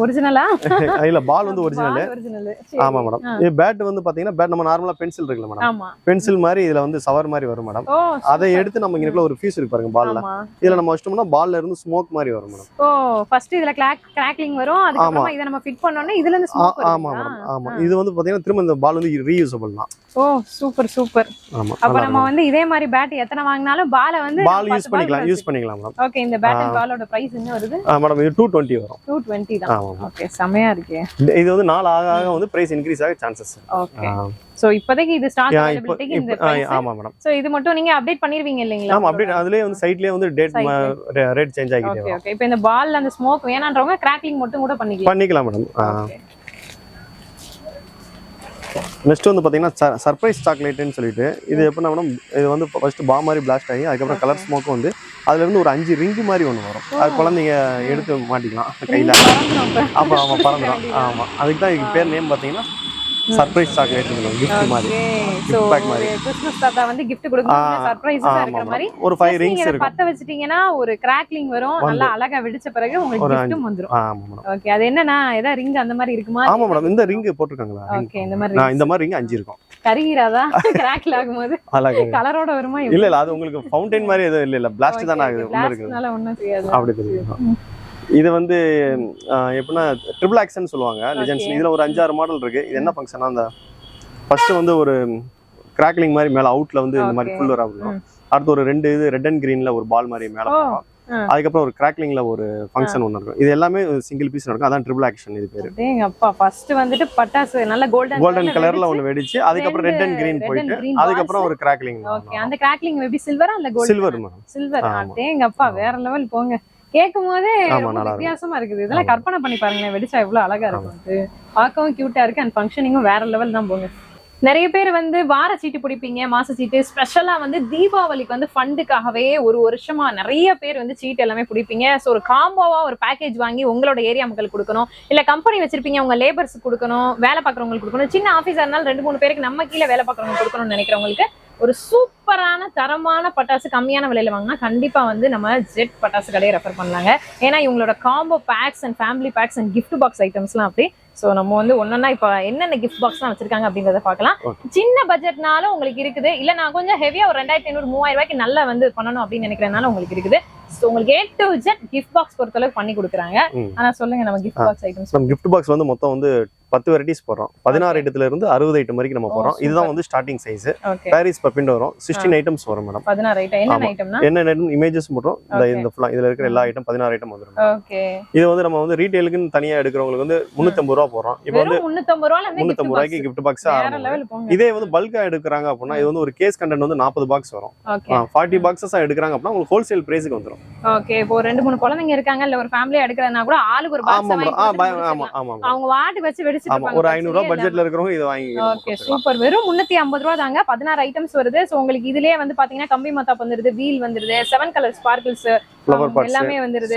Speaker 2: ஒரிஜினலா
Speaker 1: இல்ல பால் வந்து ஒரிஜினல் ஆமா மேடம் இது பேட் வந்து பாத்தீங்கன்னா பேட் நம்ம நார்மலா பென்சில் இருக்குல்ல மேடம் பென்சில் மாதிரி இதுல வந்து சவர் மாதிரி வரும் மேடம் அதை எடுத்து நம்ம இங்கக்குள்ள ஒரு ஃபீஸ் இருக்கு பாருங்க பால்ல இதுல நம்ம வச்சிட்டோம்னா பால்ல இருந்து ஸ்மோக் மாதிரி வரும் மேடம்
Speaker 2: ஓ ஃபர்ஸ்ட் இதுல கிராக் கிராக்லிங் வரும் அதுக்கப்புறமா இத நம்ம ஃபிட் பண்ணோம்னா இதுல இருந்து ஸ்மோக்
Speaker 1: ஆமா மேடம் ஆமா. இது வந்து பாத்தீங்கன்னா திரும்ப இந்த பால் வந்து ரீயூசபிள் தான்.
Speaker 2: ஓ சூப்பர் சூப்பர்
Speaker 1: ஆமா
Speaker 2: அப்ப நம்ம வந்து இதே மாதிரி பேட் எத்தனை வாங்கினாலும் பால வந்து
Speaker 1: பால் யூஸ் பண்ணிக்கலாம் யூஸ் பண்ணிக்கலாம் மேடம்
Speaker 2: ஓகே இந்த பேட் அண்ட் பாலோட பிரைஸ் என்ன வருது?
Speaker 1: மேடம் இது டூ டுவெண்ட்டி வரும்.
Speaker 2: டூ டுவெண்ட்டி தான். ஓகே செமையா இருக்கே.
Speaker 1: இது- வந்து நாள் ஆக ஆக வந்து பிரைஸ் இன்க்ரீஸ் ஆக சான்சஸ்
Speaker 2: ஓகே சோ இப்போதைக்கு இது ஸ்டாக் அவைலபிலிட்டிக்கு இந்த பிரைஸ்
Speaker 1: ஆமா மேடம்
Speaker 2: சோ இது மட்டும் நீங்க அப்டேட் பண்ணிருவீங்க இல்லீங்களா?
Speaker 1: ஆமா அப்படியே அதுலயே வந்து சைட்லயே வந்து டேட் ரேட் சேஞ்ச் ஆகிட்டே
Speaker 2: ஓகே
Speaker 1: வரும்.
Speaker 2: ஓகே இப்போ இந்த பால்ல அந்த ஸ்மோக் வேணான்றவங்க கிராக்லிங் மட்டும் கூட பண்ணிக்கலாம்.
Speaker 1: பண்ணிக்கலாம் மேடம். நெக்ஸ்ட் வந்து பாத்தீங்கன்னா சர்ப்ரைஸ் சாக்லேட்னு சொல்லிட்டு இது எப்படின்னா இது வந்து ஃபர்ஸ்ட் பா மாதிரி பிளாஸ்ட் ஆகி அதுக்கப்புறம் கலர் ஸ்மோக் வந்து அதுல இருந்து ஒரு அஞ்சு ரிங்கு மாதிரி ஒன்று வரும். அது குழந்தைங்க எடுத்து மாட்டிக்கலாம் கையில. ஆமா ஆமா பறந்துடும் ஆமா. அதுக்கு தான் இதுக்கு பேர் நேம் பாத்தீங்கன்னா சர்ப்ரைஸ் சாக்லேட் கிஃப்ட் மாதிரி.
Speaker 2: சோ
Speaker 1: pack மாதிரி.
Speaker 2: கிறிஸ்மஸ் தாத்தா வந்து gift கொடுக்கணும். சர்ப்ரைஸா இருக்கிற மாதிரி.
Speaker 1: ஒரு ஃபைவ்
Speaker 2: Just
Speaker 1: ரிங்ஸ்
Speaker 2: நீங்க இதை
Speaker 1: இருக்கும்.
Speaker 2: பத்த வச்சிட்டீங்கன்னா ஒரு கிராக்லிங் வரும். நல்லா அழகா வெடிச்ச பிறகு உங்களுக்கு கிஃப்ட்டும் வந்துரும்.
Speaker 1: ஆமா
Speaker 2: ஓகே அது என்னன்னா ஏதா ரிங் அந்த மாதிரி இருக்குமா?
Speaker 1: ஆமா மேடம் இந்த ரிங் போட்டிருக்காங்களா?
Speaker 2: ஓகே இந்த மாதிரி
Speaker 1: நான் இந்த மாதிரி ரிங் அஞ்சு இருக்கும்.
Speaker 2: கருகிறாதா கிராக்ல ஆகும்போது? கலரோட வருமா
Speaker 1: இல்ல இல்ல அது உங்களுக்கு ஃபவுண்டைன் மாதிரி எதுவும் இல்ல இல்ல பிளாஸ்ட் தானே ஆகுது
Speaker 2: ஒண்ணும் தெரியாது.
Speaker 1: அப்படி தெரியும் இது வந்து எப்படின்னா ட்ரிபிள் ஆக்ஷன் சொல்லுவாங்க லெஜன்ஸ். இதுல ஒரு அஞ்சாறு மாடல் இருக்கு. இது என்ன ஃபங்க்ஷனா அந்த ஃபர்ஸ்ட் வந்து ஒரு கிராக்லிங் மாதிரி மேல அவுட்ல வந்து இந்த மாதிரி. ஃபுல் வரும் அடுத்து ஒரு ரெண்டு இது ரெட் அண்ட் கிரீன்ல ஒரு பால் மாதிரி மேல போகும். அதுக்கப்புறம் ஒரு கிராக்லிங்ல ஒரு ஃபங்க்ஷன் ஒன்று இருக்கும். இது எல்லாமே சிங்கிள் பீஸ் நடக்கும் அதான் ட்ரிபிள் ஆக்ஷன் இது பேரு.
Speaker 2: அப்பா ஃபர்ஸ்ட் வந்துட்டு பட்டாசு நல்ல கோல்டன்
Speaker 1: கோல்டன் கலர்ல ஒன்று வெடிச்சு அதுக்கப்புறம் ரெட் அண்ட் கிரீன் போயிட்டு அதுக்கப்புறம் ஒரு கிராக்லிங்
Speaker 2: ஓகே அந்த கிராக்லிங் மேபி சில்வரா அந்த கோல்டன்
Speaker 1: சில்வர் மேடம்
Speaker 2: சில்வர். டேங்க அப்பா வேற லெவல் போங்க. கேட்கும் போதே. வித்தியாசமா இருக்குது. இதெல்லாம் கற்பனை பண்ணி பாருங்களேன் வெடிச்சா எவ்வளவு அழகா இருக்கும் பார்க்கவும் கியூட்டா இருக்கு. அண்ட் ஃபங்க்ஷனிங்கும் வேற லெவல் தான் போங்க. நிறைய பேர் வந்து வார சீட்டு பிடிப்பீங்க மாச சீட்டு. ஸ்பெஷலா வந்து தீபாவளிக்கு வந்து ஃபண்டுக்காகவே ஒரு வருஷமா நிறைய பேர் வந்து சீட் எல்லாமே பிடிப்பீங்க. ஸோ ஒரு காம்போவா ஒரு பேக்கேஜ் வாங்கி உங்களோட ஏரியா மக்களுக்கு கொடுக்கணும். இல்ல கம்பெனி வச்சிருப்பீங்க உங்க லேபர்ஸ் கொடுக்கணும் வேலை பார்க்குறவங்களுக்கு கொடுக்கணும். சின்ன ஆஃபீஸா இருந்தாலும் ரெண்டு மூணு பேருக்கு நம்ம கீழே வேலை பார்க்குறவங்க கொடுக்கணும்னு நினைக்கிறவங்களுக்கு ஒரு சூப்பரான தரமான பட்டாசு கம்மியான விலையில வாங்கினா கண்டிப்பா வந்து நம்ம ஜெட் பட்டாசு கடையை ரெஃபர் பண்ணலாங்க. ஏன்னா இவங்களோட combo packs and family packs and gift box ஐட்டம்ஸ்லாம் அப்படி. ஸோ நம்ம வந்து ஒன்னொன்னா இப்போ என்னென்ன கிஃப்ட் பாக்ஸ்லாம் வச்சிருக்காங்க அப்படின்றத பார்க்கலாம். சின்ன பட்ஜெட்னாலும் உங்களுக்கு இருக்குது. இல்ல நான் கொஞ்சம் ஹெவியா ஒரு ரெண்டாயிரத்தி ஐநூறு மூவாயிரம் ரூபாய்க்கு நல்லா வந்து பண்ணணும் அப்படின்னு நினைக்கிறதுனால உங்களுக்கு இருக்குது. ஸோ உங்களுக்கு A to Z gift box பொறுத்தளவுக்கு பண்ணி கொடுக்குறாங்க.
Speaker 1: ம்.
Speaker 2: ஆனா சொல்லுங்க நம்ம கிஃப்ட் பாக்ஸ் ஐட்டம்ஸ்
Speaker 1: நம்ம கிஃப்ட் பாக்ஸ் வந்து மொத்தம் வந்து பத்து வெரைட்டிஸ் போடுறோம். பதினாறு ஐட்டத்துல இருந்து அறுபது ஐட்டம் வரைக்கும் நம்ம போறோம். இதுதான் வந்து ஸ்டார்டிங் சைஸ் பாரிஸ் பப்பின் வரும். சிக்ஸ்டீன் ஐட்டம்ஸ் வரும் மேடம் ஆமா. என்ன ஐட்டம் இமேஜஸ் மட்டும் இந்த. இந்த full- இதுல இருக்கிற எல்லா ஐட்டம் பதினாறு ஐட்டம் வந்துரும்
Speaker 2: ஓகே
Speaker 1: இது வந்து நம்ம வந்து ரீட்டைலுக்குன்னு தனியா எடுக்கிறவங்களுக்கு வந்து முன்னூத்தம்பது ரூபா போடுறோம். இப்போ வந்து
Speaker 2: முன்னூத்தம்பது
Speaker 1: ரூபாய்க்கு. கிஃப்ட் பாக்ஸ் இதே வந்து பல்கா எடுக்கிறாங்க அப்படின்னா இது வந்து ஒரு கேஸ் கண்டென்ட் வந்து நாற்பது பாக்ஸ் வரும். ஃபார்ட்டி பாக்ஸஸ் எடுக்கிறாங்க அப்படின்னா உங்களுக்கு ஹோல்சேல் பிரைஸுக்கு வந்துரும்.
Speaker 2: ஓகே இப்போ ரெண்டு மூணு குழந்தைங்க இருக்காங்க இல்ல ஒரு ஃபேமிலியா எடுக்கிறதுனா கூட ஆளுக்கு ஒரு
Speaker 1: ஆமா
Speaker 2: பாக்ஸ்
Speaker 1: ஆமா ஆமா மேடம்.
Speaker 2: அவங்க வாட்டுக்கு வச்சு
Speaker 1: ஆமா ஒரு ஐநூறு பட்ஜெட்ல இருக்கிறவங்க இதை வாங்கி
Speaker 2: ஓகே சூப்பர் வெறும் முன்னூத்தி ஐம்பது ரூபா தாங்க. பதினாறு ஐட்டம்ஸ் வருது. சோ உங்களுக்கு இதுலயே வந்து பாத்தீங்கன்னா கம்பி மத்தாப் வந்துருது வீல் வந்துருது செவன் கலர் ஸ்பார்க்கிள்ஸ் எல்லாமே வந்துருது.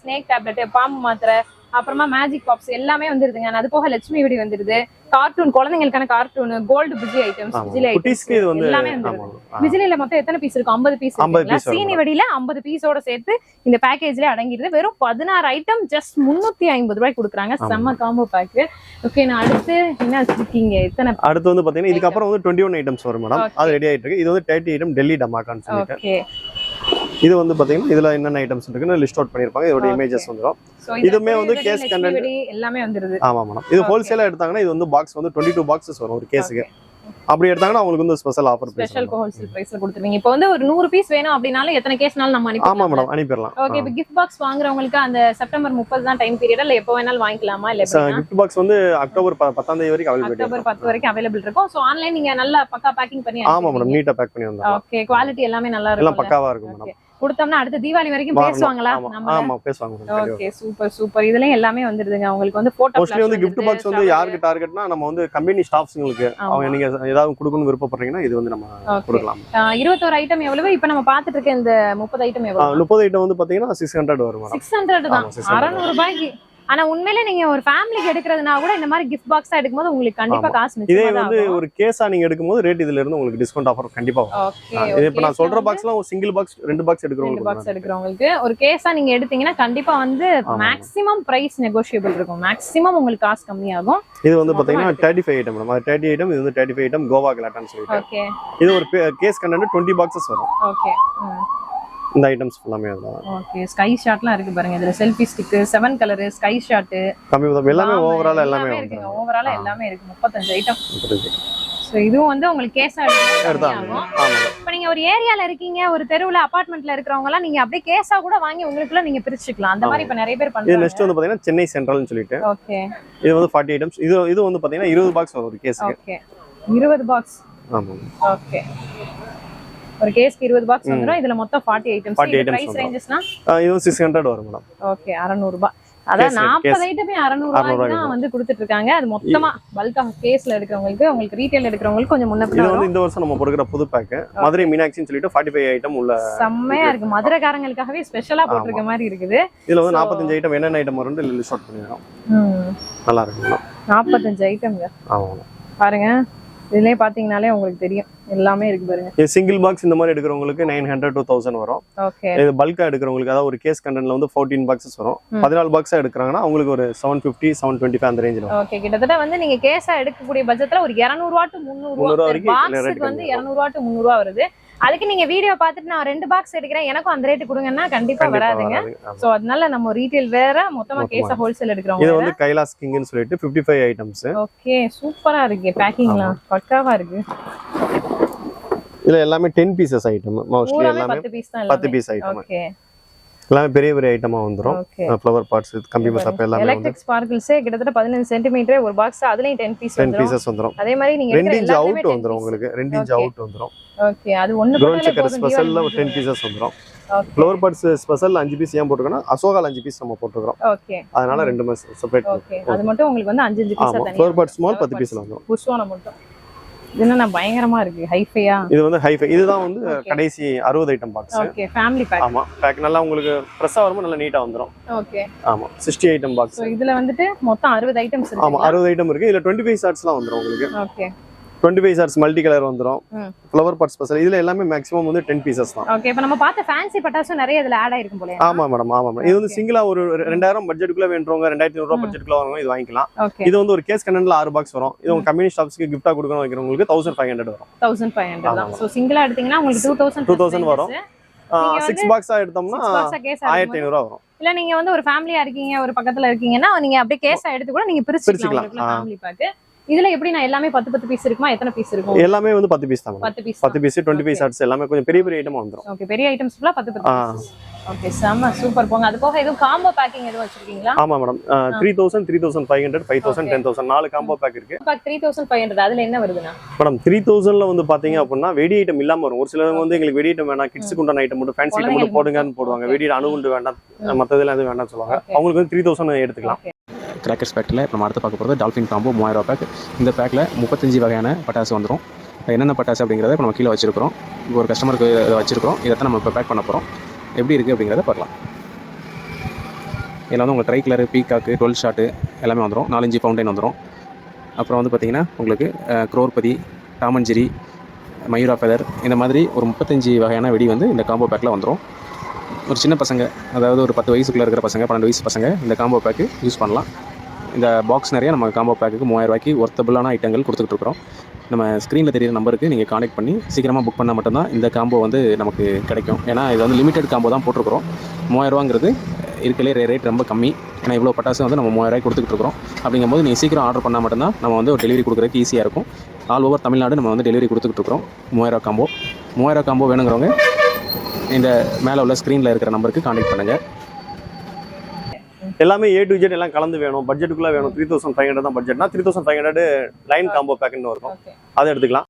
Speaker 2: ஸ்னேக் டேப்லெட் பாம்பு மாத்திரை அப்புறமா மேஜிக் பாப்ஸ் எல்லாமே வந்துருதுங்க. அது போக லட்சுமி வெடி வந்துருது. கார்ட்டூன் குழந்தைங்களுக்கான கார்ட்டூன் கோல்டு பிஜி ஐட்டம்ஸ் பிஜிலி ஐட்டம்ஸ் எல்லாமே வந்துருது. பிஜிலில மொத்தம் எத்தனை பீஸ் இருக்கும்? ஐம்பது பீஸ்
Speaker 1: 50 piece வரும்
Speaker 2: சீனி வெடியில ஐம்பது பீஸோட சேர்த்து இந்த பேக்கேஜ்ல அடங்கிடுது. வெறும் பதினாறு ஐட்டம் ஜஸ்ட் முன்னூத்தி ஐம்பது ரூபாய் கொடுக்குறாங்க. செம்ம காம்போ பேக் ஓகே நான் அடுத்து என்ன வச்சிருக்கீங்க? எத்தனை
Speaker 1: அடுத்து வந்து பாத்தீங்கன்னா இதுக்கப்புறம் வந்து டுவெண்ட்டி ஒன் ஐட்டம்ஸ் வரும் மேடம். அது ரெடி ஆயிட்டு இருக்கு. இது வந்து தேர்ட்டி ஐட்டம் டெல்லி டமாக்கான்னு சொல்லிட்டு.
Speaker 2: ஓகே
Speaker 1: இது வந்து பாத்தீங்கன்னா இதுல என்னென்ன ஐட்டம்ஸ் இருக்குன்னு லிஸ்ட் அவுட் பண்ணிருப்பாங்க இதோட. இமேஜஸ் வந்துடும் இதுமே வந்து case content.
Speaker 2: எல்லாமே வந்துருது.
Speaker 1: ஆமா மேடம் இது. ஹோல்சேலா எடுத்தாங்கன்னா இது வந்து பாக்ஸ் வந்து டுவெண்ட்டி டூ பாக்ஸஸ் வரும் ஒரு கேஸுக்கு அப்படி எடுத்தாங்கன்னா அவங்களுக்கு வந்து ஸ்பெஷல் ஆஃபர்
Speaker 2: ஸ்பெஷல் ஹோல்சேல் பிரைஸ்ல கொடுத்துருவீங்க. இப்போ வந்து ஒரு நூறு பீஸ் வேணும் அப்படின்னாலும் எத்தனை கேஸ்னாலும் நம்ம
Speaker 1: ஆமா
Speaker 2: அனுப்பி
Speaker 1: மேடம் அனுப்பிடலாம்
Speaker 2: ஓகே இப்போ கிஃப்ட் பாக்ஸ் வாங்குறவங்களுக்கு அந்த செப்டம்பர் முப்பது தான் டைம் பீரியட் இல்ல எப்போ வேணாலும் வாங்கிக்கலாமா இல்ல எப்படின்னா?
Speaker 1: கிஃப்ட் பாக்ஸ் வந்து அக்டோபர் ப- பத்தாம் தேதி வரைக்கும் அவைலபிலிட்டி
Speaker 2: அக்டோபர் பத்து வரைக்கும் அவைலபிள் இருக்கும். சோ ஆன்லைன் நீங்க நல்லா பக்கா பேக்கிங் பண்ணி
Speaker 1: ஆமா மேடம் நீட்டா பேக் பண்ணி வந்தோம்
Speaker 2: ஓகே குவாலிட்டி எல்லாமே நல்லா
Speaker 1: எல்லாம்
Speaker 2: இருக்கும்
Speaker 1: பக்காவா இருக்கும் மேடம்
Speaker 2: கொடுத்தோம்னா அடுத்த தீபாவளி வரைக்கும். பேசுவாங்களா?
Speaker 1: ஆமா பேசுவாங்க
Speaker 2: ஓகே சூப்பர் சூப்பர் இதுலயும் எல்லாமே வந்துருதுங்க. உங்களுக்கு வந்து போட்டோ
Speaker 1: மோஸ்ட்லி வந்து கிஃப்ட் பாக்ஸ் வந்து யாருக்கு டார்கெட்னா நம்ம வந்து கம்பெனி ஸ்டாஃப்ஸ்ங்களுக்கு. அவங்க நீங்க ஏதாவது கொடுக்கணும்னு விருப்பப்படுறீங்கன்னா இது வந்து நம்ம கொடுக்கலாம்.
Speaker 2: இருபத்தோரு ஐட்டம் எவ்வளவு? இப்ப நம்ம பாத்துட்டு இருக்க இந்த முப்பது ஐட்டம் எவ்வளவு?
Speaker 1: முப்பது ஐட்டம் வந்து பாத்தீங்கன்னா சிக்ஸ் ஹண்ட்ரட் வரும்
Speaker 2: சிக்ஸ் ஹண்ட்ரட் தான்.
Speaker 1: ஆமா, 600
Speaker 2: அறநூறு ரூபாய்க்கு ஆனா உண்மையிலே நீங்க ஒரு ஃபேமிலிக்கு எடுக்கிறதுனா கூட இந்த மாதிரி கிஃப்ட் பாக்ஸா எடுக்கும்போது உங்களுக்கு கண்டிப்பா. காசு
Speaker 1: இதே வந்து ஒரு கேஸா நீங்க எடுக்கும்போது ரேட் இதுல இருந்து உங்களுக்கு டிஸ்கவுண்ட் ஆஃபர் கண்டிப்பா வரும். இப்ப நான் சொல்ற பாக்ஸ்லாம் ஒரு சிங்கிள் பாக்ஸ் ரெண்டு பாக்ஸ் எடுக்கிறவங்களுக்கு
Speaker 2: பாக்ஸ் எடுக்கிறவங்களுக்கு. ஒரு கேஸா நீங்க எடுத்தீங்கன்னா கண்டிப்பா வந்து. மேக்ஸிமம் பிரைஸ் நெகோஷியபிள் இருக்கும். மேக்ஸிமம் உங்களுக்கு காசு கம்மியாகும்.
Speaker 1: இது வந்து பாத்தீங்கன்னா thirty five item madam thirty item இது வந்து தேர்ட்டி ஃபைவ் ஐட்டம் கோவா கலாட்டான்னு சொல்லிட்டு.
Speaker 2: ஓகே
Speaker 1: இது ஒரு கேஸ் கண்டென்ட் டுவெண்ட்டி பாக்ஸஸ் வரும்.
Speaker 2: ஓகே
Speaker 1: இந்த ஐட்டம்ஸ் எல்லாமே அதுதான்.
Speaker 2: ஓகே ஸ்கை ஷாட்லாம் இருக்கு பாருங்க. இதுல selfie stick seven colour sky shot
Speaker 1: கம்மி தான் எல்லாமே ஓவரால் எல்லாமே
Speaker 2: இருக்குங்க.
Speaker 1: வந்துரும்.
Speaker 2: ஓவராலா. எல்லாமே இருக்கு. முப்பத்தஞ்சு ஐட்டம்
Speaker 1: இப்போதைக்கு.
Speaker 2: ஸோ இதுவும் வந்து உங்களுக்கு கேஸா இப்போ நீங்க ஒரு ஏரியால இருக்கீங்க ஒரு தெருவுல அபார்ட்மெண்ட்ல இருக்கிறவங்க எல்லாம் நீங்க அப்படியே கேஸா கூட வாங்கி உங்களுக்குள்ள நீங்க பிரிச்சுக்கலாம். அந்த மாதிரி இப்ப நிறைய பேர் பண்றாங்க.
Speaker 1: நெக்ஸ்ட் வந்து பாத்தீங்கன்னா சென்னை சென்ட்ரல்னு சொல்லிட்டு.
Speaker 2: ஓகே
Speaker 1: இது வந்து ஃபார்ட்டி ஐட்டம்ஸ் இது இது வந்து பாத்தீங்கன்னா இருபது பாக்ஸ் வரும் ஒரு கேஸுக்கு.
Speaker 2: ஓகே இருபது பாக்ஸ்
Speaker 1: ஆமா.
Speaker 2: ஓகே ஒரு கேஸ்க்கு இருபது பாக்ஸ் வந்துரும். இதுல மொத்தம் ஃபார்ட்டி ஐட்டம்ஸ்
Speaker 1: 40 items
Speaker 2: பிரைஸ்
Speaker 1: வந்துரும்.
Speaker 2: ரேஞ்சஸ்னா
Speaker 1: ஆ, இது வந்து சிக்ஸ் ஹண்ட்ரட் வரும் மேடம்
Speaker 2: ஓகே அறநூறு ரூபாய் அதான் நாற்பது. ஐட்டமே அறநூறு தான் வந்து கொடுத்துட்டு இருக்காங்க அது மொத்தமா பல்கா கேஸ்ல இருக்கிறவங்களுக்கு உங்களுக்கு ரீட்டைல் எடுக்கிறவங்களுக்கு கொஞ்சம் முன்ன
Speaker 1: இது வந்து
Speaker 2: வரும்.
Speaker 1: இந்த வருஷம் நம்ம கொடுக்குற புது பேக் மதுரை மீனாட்சின்னு சொல்லிட்டு ஃபார்ட்டி ஃபைவ் ஐட்டம் உள்ள
Speaker 2: செம்மையா இருக்கு. மதுரைக்காரங்களுக்காகவே ஸ்பெஷலா போட்டிருக்க மாதிரி இருக்குது.
Speaker 1: இதுல வந்து நாற்பத்தஞ்சு ஐட்டம் என்னென்ன ஐட்டம் வரும்னு லிஸ்ட் அவுட் பண்ணிடுறோம். நல்லா இருக்கும் மேடம்
Speaker 2: நாற்பத்தஞ்சு ஐட்டம்ங்க பாருங்க. இதுலயே பாத்தீங்கன்னாலே உங்களுக்கு தெரியும். எல்லாமே இருக்கு பாருங்க.
Speaker 1: சிங்கிள் பாக்ஸ் இந்த மாதிரி எடுக்கிறவங்களுக்கு நைன் ஹண்ட்ரட் டூ தௌசண்ட் வரும். இது பல்கா எடுக்கிறவங்களுக்கு அதாவது ஒரு கேஸ் கண்டென்ட்ல வந்து ஃபோர்டீன் பாக்ஸஸ் வரும். பதினாலு பாக்ஸா எடுக்கிறாங்கன்னா அவங்களுக்கு ஒரு seven fifty seven twenty five அந்த ரேஞ்சில் வரும்.
Speaker 2: ஓகே கிட்டத்தட்ட வந்து நீங்க கேஸா எடுக்கக்கூடிய பட்ஜெட்ல ஒரு இருநூறுவா டு முந்நூறு
Speaker 1: முந்நூறு
Speaker 2: ரூபா
Speaker 1: வரைக்கும்
Speaker 2: வந்து இருநூறுவா டு முந்நூறு ரூபா வருது. அதுக்கு நீங்க வீடியோ பார்த்துட்டு நான் ரெண்டு பாக்ஸ் எடுக்கிறேன். எனக்கும் அந்த ரேட்டு கொடுங்கன்னா கண்டிப்பா வராதுங்க. சோ அதனால நம்ம ரீட்டைல் வேற மொத்தமா. கேஸா ஹோல்சேல்
Speaker 1: இது
Speaker 2: எடுக்கிறவங்க
Speaker 1: வந்து கைலாஸ் கிங்னு சொல்லிட்டு ஃபிஃப்டி ஃபைவ் ஐட்டம்ஸ்
Speaker 2: ஓகே சூப்பரா இருக்கு பேக்கிங்லாம் பக்காவா இருக்கு.
Speaker 1: இதுல எல்லாமே டென் பீசஸ் ஐட்டம் மோஸ்ட்லி எல்லாமே
Speaker 2: பத்து பீஸ் தான்
Speaker 1: பத்து
Speaker 2: எல்லாமே
Speaker 1: பீஸ் ஐட்டம்
Speaker 2: ஓகே
Speaker 1: எல்லாமே பெரிய பெரிய ஐட்டமா வந்துரும்.
Speaker 2: ஓகே
Speaker 1: ஃப்ளவர் பார்ட்ஸ் கம்பி மசாப் எல்லாமே
Speaker 2: எலக்ட்ரிக் ஸ்பார்க்கிள்ஸே கிட்டத்தட்ட பதினஞ்சு சென்டிமீட்டர் ஒரு பாக்ஸ் அதுலயும் டென் பீஸ்
Speaker 1: டென் பீசஸ் வந்துரும்.
Speaker 2: அதே மாதிரி நீங்க
Speaker 1: ரெண்டு இன்ச் அவுட்
Speaker 2: 10
Speaker 1: வந்துரும்
Speaker 2: piece.
Speaker 1: உங்களுக்கு. ரெண்டு இன்ச். அவுட் வந்துரும்.
Speaker 2: ஓகே அது
Speaker 1: க்ரௌன்
Speaker 2: போட்டாலே
Speaker 1: சக்கர் ஸ்பெஷல்ல ஒரு டென் பீசஸ் வந்துரும்.
Speaker 2: ஓகே
Speaker 1: ஃப்ளவர் பார்ட்ஸ் ஸ்பெஷல் அஞ்சு பீஸ் ஏன் போட்டுருக்கோம்னா அசோகால் அஞ்சு பீஸ் நம்ம போட்டுருக்கோம்.
Speaker 2: ஓகே
Speaker 1: அதனால ரெண்டு மாஸ் செப்பரேட்
Speaker 2: அது மட்டும் உங்களுக்கு வந்து அஞ்சு அஞ்சு பீஸா
Speaker 1: ஃப்ளவர் பார்ட்ஸ் ஸ்மால் பத்து. பீஸ்ல வந்துரும்.
Speaker 2: புஷ்வான மட்டும். இது என்ன பயங்கரமா இருக்கு? ஹைஃபையா
Speaker 1: இது வந்து ஹைஃபை இதுதான் வந்து. கடைசி அறுபது item box
Speaker 2: okay family pack
Speaker 1: ஆமா பேக் நல்லா உங்களுக்கு ஃப்ரெஷ்ஷாக வரும்போது நல்லா நீட்டா வந்துரும்.
Speaker 2: ஓகே
Speaker 1: ஆமா சிக்ஸ்டி ஐட்டம் பாக்ஸ்
Speaker 2: சோ இதுல வந்துட்டு மொத்தம் அறுபது ஐட்டம்ஸ்
Speaker 1: ஆமா
Speaker 2: இருக்கு
Speaker 1: அறுபது ஐட்டம் இருக்கு. இதுல டுவெண்ட்டி ஃபைவ் ஷார்ட்ஸ்லாம் வந்துரும் உங்களுக்கு.
Speaker 2: Okay
Speaker 1: twenty five shots multi colour வந்துரும்.
Speaker 2: ம்.
Speaker 1: ஃப்ளவர் பார்ட் ஸ்பெஷல் இதுல எல்லாமே மேக்ஸிமம் வந்து டென் பீசஸ் தான்.
Speaker 2: ஓகே இப்போ நம்ம பார்த்த ஃபேன்சி பட்டாசும் நிறைய இதுல ஆட் ஆயிருக்கும் போல
Speaker 1: ஆமா மேடம் ஆமா மேடம் இது வந்து. சிங்கிளா ஒரு ரெண்டாயிரம் பட்ஜெட்டுக்குள்ள வேண்டவங்க ரெண்டாயிரத்தி ரூபா. பட்ஜெட்டுக்குள்ள வரவங்க இது வாங்கிக்கலாம். இது வந்து ஒரு கேஸ் கண்டென்ட்ல ஆறு பாக்ஸ் வரும். இது உங்க கம்யூனி ஷாப்ஸ்க்கு கிஃப்டா கொடுக்கணும் வைக்கிறவங்களுக்கு தௌசண்ட் ஃபைவ் ஹண்ட்ரட் வரும்.
Speaker 2: Thousand five hundred. ஸோ சிங்கிளா எடுத்தீங்கன்னா உங்களுக்கு டூ தௌசண்ட்
Speaker 1: 2000 வரும்.
Speaker 2: நீங்க
Speaker 1: சிக்ஸ் பாக்ஸா எடுத்தோம்னா ஆயிரத்தி ஐநூறுவா வரும்.
Speaker 2: இல்ல நீங்க வந்து ஒரு ஃபேமிலியா இருக்கீங்க ஒரு பக்கத்துல இருக்கீங்கன்னா நீங்க அப்படியே கேஸா எடுத்து கூட நீங்க பிரிச்சுக்கலாம். ஃபேமிலி பேக் இதுல எப்படி நான் எல்லாமே பத்து பத்து பீஸ் இருக்குமா எத்தனை பீஸ் இருக்கும்
Speaker 1: எல்லாமே வந்து பத்து பீஸ் தான்.
Speaker 2: பத்து பீஸ்
Speaker 1: பத்து பீஸ் டுவெண்ட்டி
Speaker 2: Okay.
Speaker 1: ஷார்ட்ஸ் எல்லாமே கொஞ்சம் பெரிய பெரிய ஐட்டமா வந்துரும்
Speaker 2: ஓகே பெரிய ஐட்டம்ஸ் ஃபுல்லா பத்து பத்து. ஓகே செம்ம சூப்பர் போங்க அது போக எதுவும் காம்போ பேக்கிங் எதுவும் வச்சிருக்கீங்களா?
Speaker 1: ஆமா madam three thousand three thousand five hundred five thousand. Ten thousand நாலு காம்போ பேக் இருக்கு.
Speaker 2: Pack three thousand five hundred அதுல என்ன வருதுண்ணா?
Speaker 1: மேடம் த்ரீ தௌசண்ட்ல வந்து பாத்தீங்க அப்படின்னா வெடி ஐட்டம் இல்லாம வரும். ஒரு சிலவங்க வந்து எங்களுக்கு வெடி ஐட்டம் வேணாம் கிட்ஸுக்கு உண்டான ஐட்டம் மட்டும் ஃபேன்சி ஐட்டம் மட்டும் போடுங்கன்னு. போடுவாங்க. வெடி அணுகுண்டு வேண்டாம்
Speaker 2: ம்.
Speaker 1: மத்ததெல்லாம் எதுவும் வேண்டாம்னு சொல்லுவாங்க. அவங்களுக்கு வந்து த்ரீ தௌசண்ட் எடுத்துக்கலாம்.
Speaker 3: கிராக்கர்ஸ் பேக்கில் நம்ம அடுத்து பார்க்க போகிறது டால்ஃபின் காம்போ மூவாயிரம் பேக் இந்த பேக்கில் முப்பத்தஞ்சு வகையான பட்டாசு வந்துடும் என்னென்ன பட்டாசு அப்படிங்கிறத இப்போ நம்ம கீழே வச்சிருக்கிறோம். இப்போ ஒரு கஸ்டமருக்கு இதை வச்சிருக்கிறோம். இதை நம்ம இப்போ பேக் பண்ண போகிறோம் எப்படி இருக்குது அப்படிங்கிறத பார்க்கலாம். இதில் வந்து உங்களுக்கு tri colour peacock twelve shot எல்லாமே வந்துடும் நாலஞ்சு ஃபவுண்டைன் வந்துடும் அப்புறம் வந்து பார்த்தீங்கன்னா உங்களுக்கு குரோர்பதி டாமஞ்சிரி மயூரா ஃபெதர் இந்த மாதிரி ஒரு முப்பத்தஞ்சு வகையான வெடி வந்து இந்த காம்போ பேக்கில் வந்துடும் ஒரு சின்ன பசங்க அதாவது ஒரு பத்து வயசுக்குள்ளே இருக்கிற பசங்க பன்னெண்டு வயசு பசங்க இந்த காம்போ பேக்கு யூஸ் பண்ணலாம். இந்த பாக்ஸ் நிறையா நம்ம காம்போ பேக்குக்கு மூவாயிரம் ரூபாய்க்கு ஒர்த்தபிளான ஐட்டங்கள் கொடுத்துட்டு இருக்கிறோம். நம்ம ஸ்க்ரீனில் தெரியுற நம்பருக்கு நீங்கள் காண்டக்ட் பண்ணி சீக்கிரமாக புக் பண்ணால் மட்டும்தான் இந்த காம்போ வந்து நமக்கு கிடைக்கும். ஏன்னா இது வந்து லிமிட்டெட் காம்போ தான் போட்டிருக்கிறோம். மூவாயிரரூவாங்கிறது இருக்கலே ரேட் ரொம்ப கம்மி. ஏன்னா இவ்வளோ பட்டாசு வந்து நம்ம மூவாயிரரூவாய்க்கு கொடுத்துட்டு இருக்கிறோம். அப்படிங்கும்போது நீங்கள் சீக்கிரம் ஆர்டர் பண்ணால் மட்டும்தான் நம்ம வந்து ஒரு டெலிவரி கொடுக்குறதுக்கு ஈஸியாக இருக்கும். ஆல் ஓவர் தமிழ்நாடு நம்ம வந்து டெலிவரி கொடுத்துக்கிட்டு இருக்கிறோம். மூவாயிரம் காம்போ மூவாயிரம் காம்போ வேணுங்கிறவங்க இந்த மேலே உள்ள ஸ்க்ரீனில் இருக்கிற நம்பருக்கு காண்டாக்ட் பண்ணுங்கள்
Speaker 1: எல்லாமே ஏ டு ஜெட் எல்லாம் கலந்து வேணும். பட்ஜெட்டுக்குள்ள வேணும். த்ரீ தௌசண்ட் ஃபைவ் ஹண்ட்ரட் தான் பட்ஜெட்னா three thousand five hundred line combo பேக்குன்னு இருக்கும் அதை எடுத்துக்கலாம்.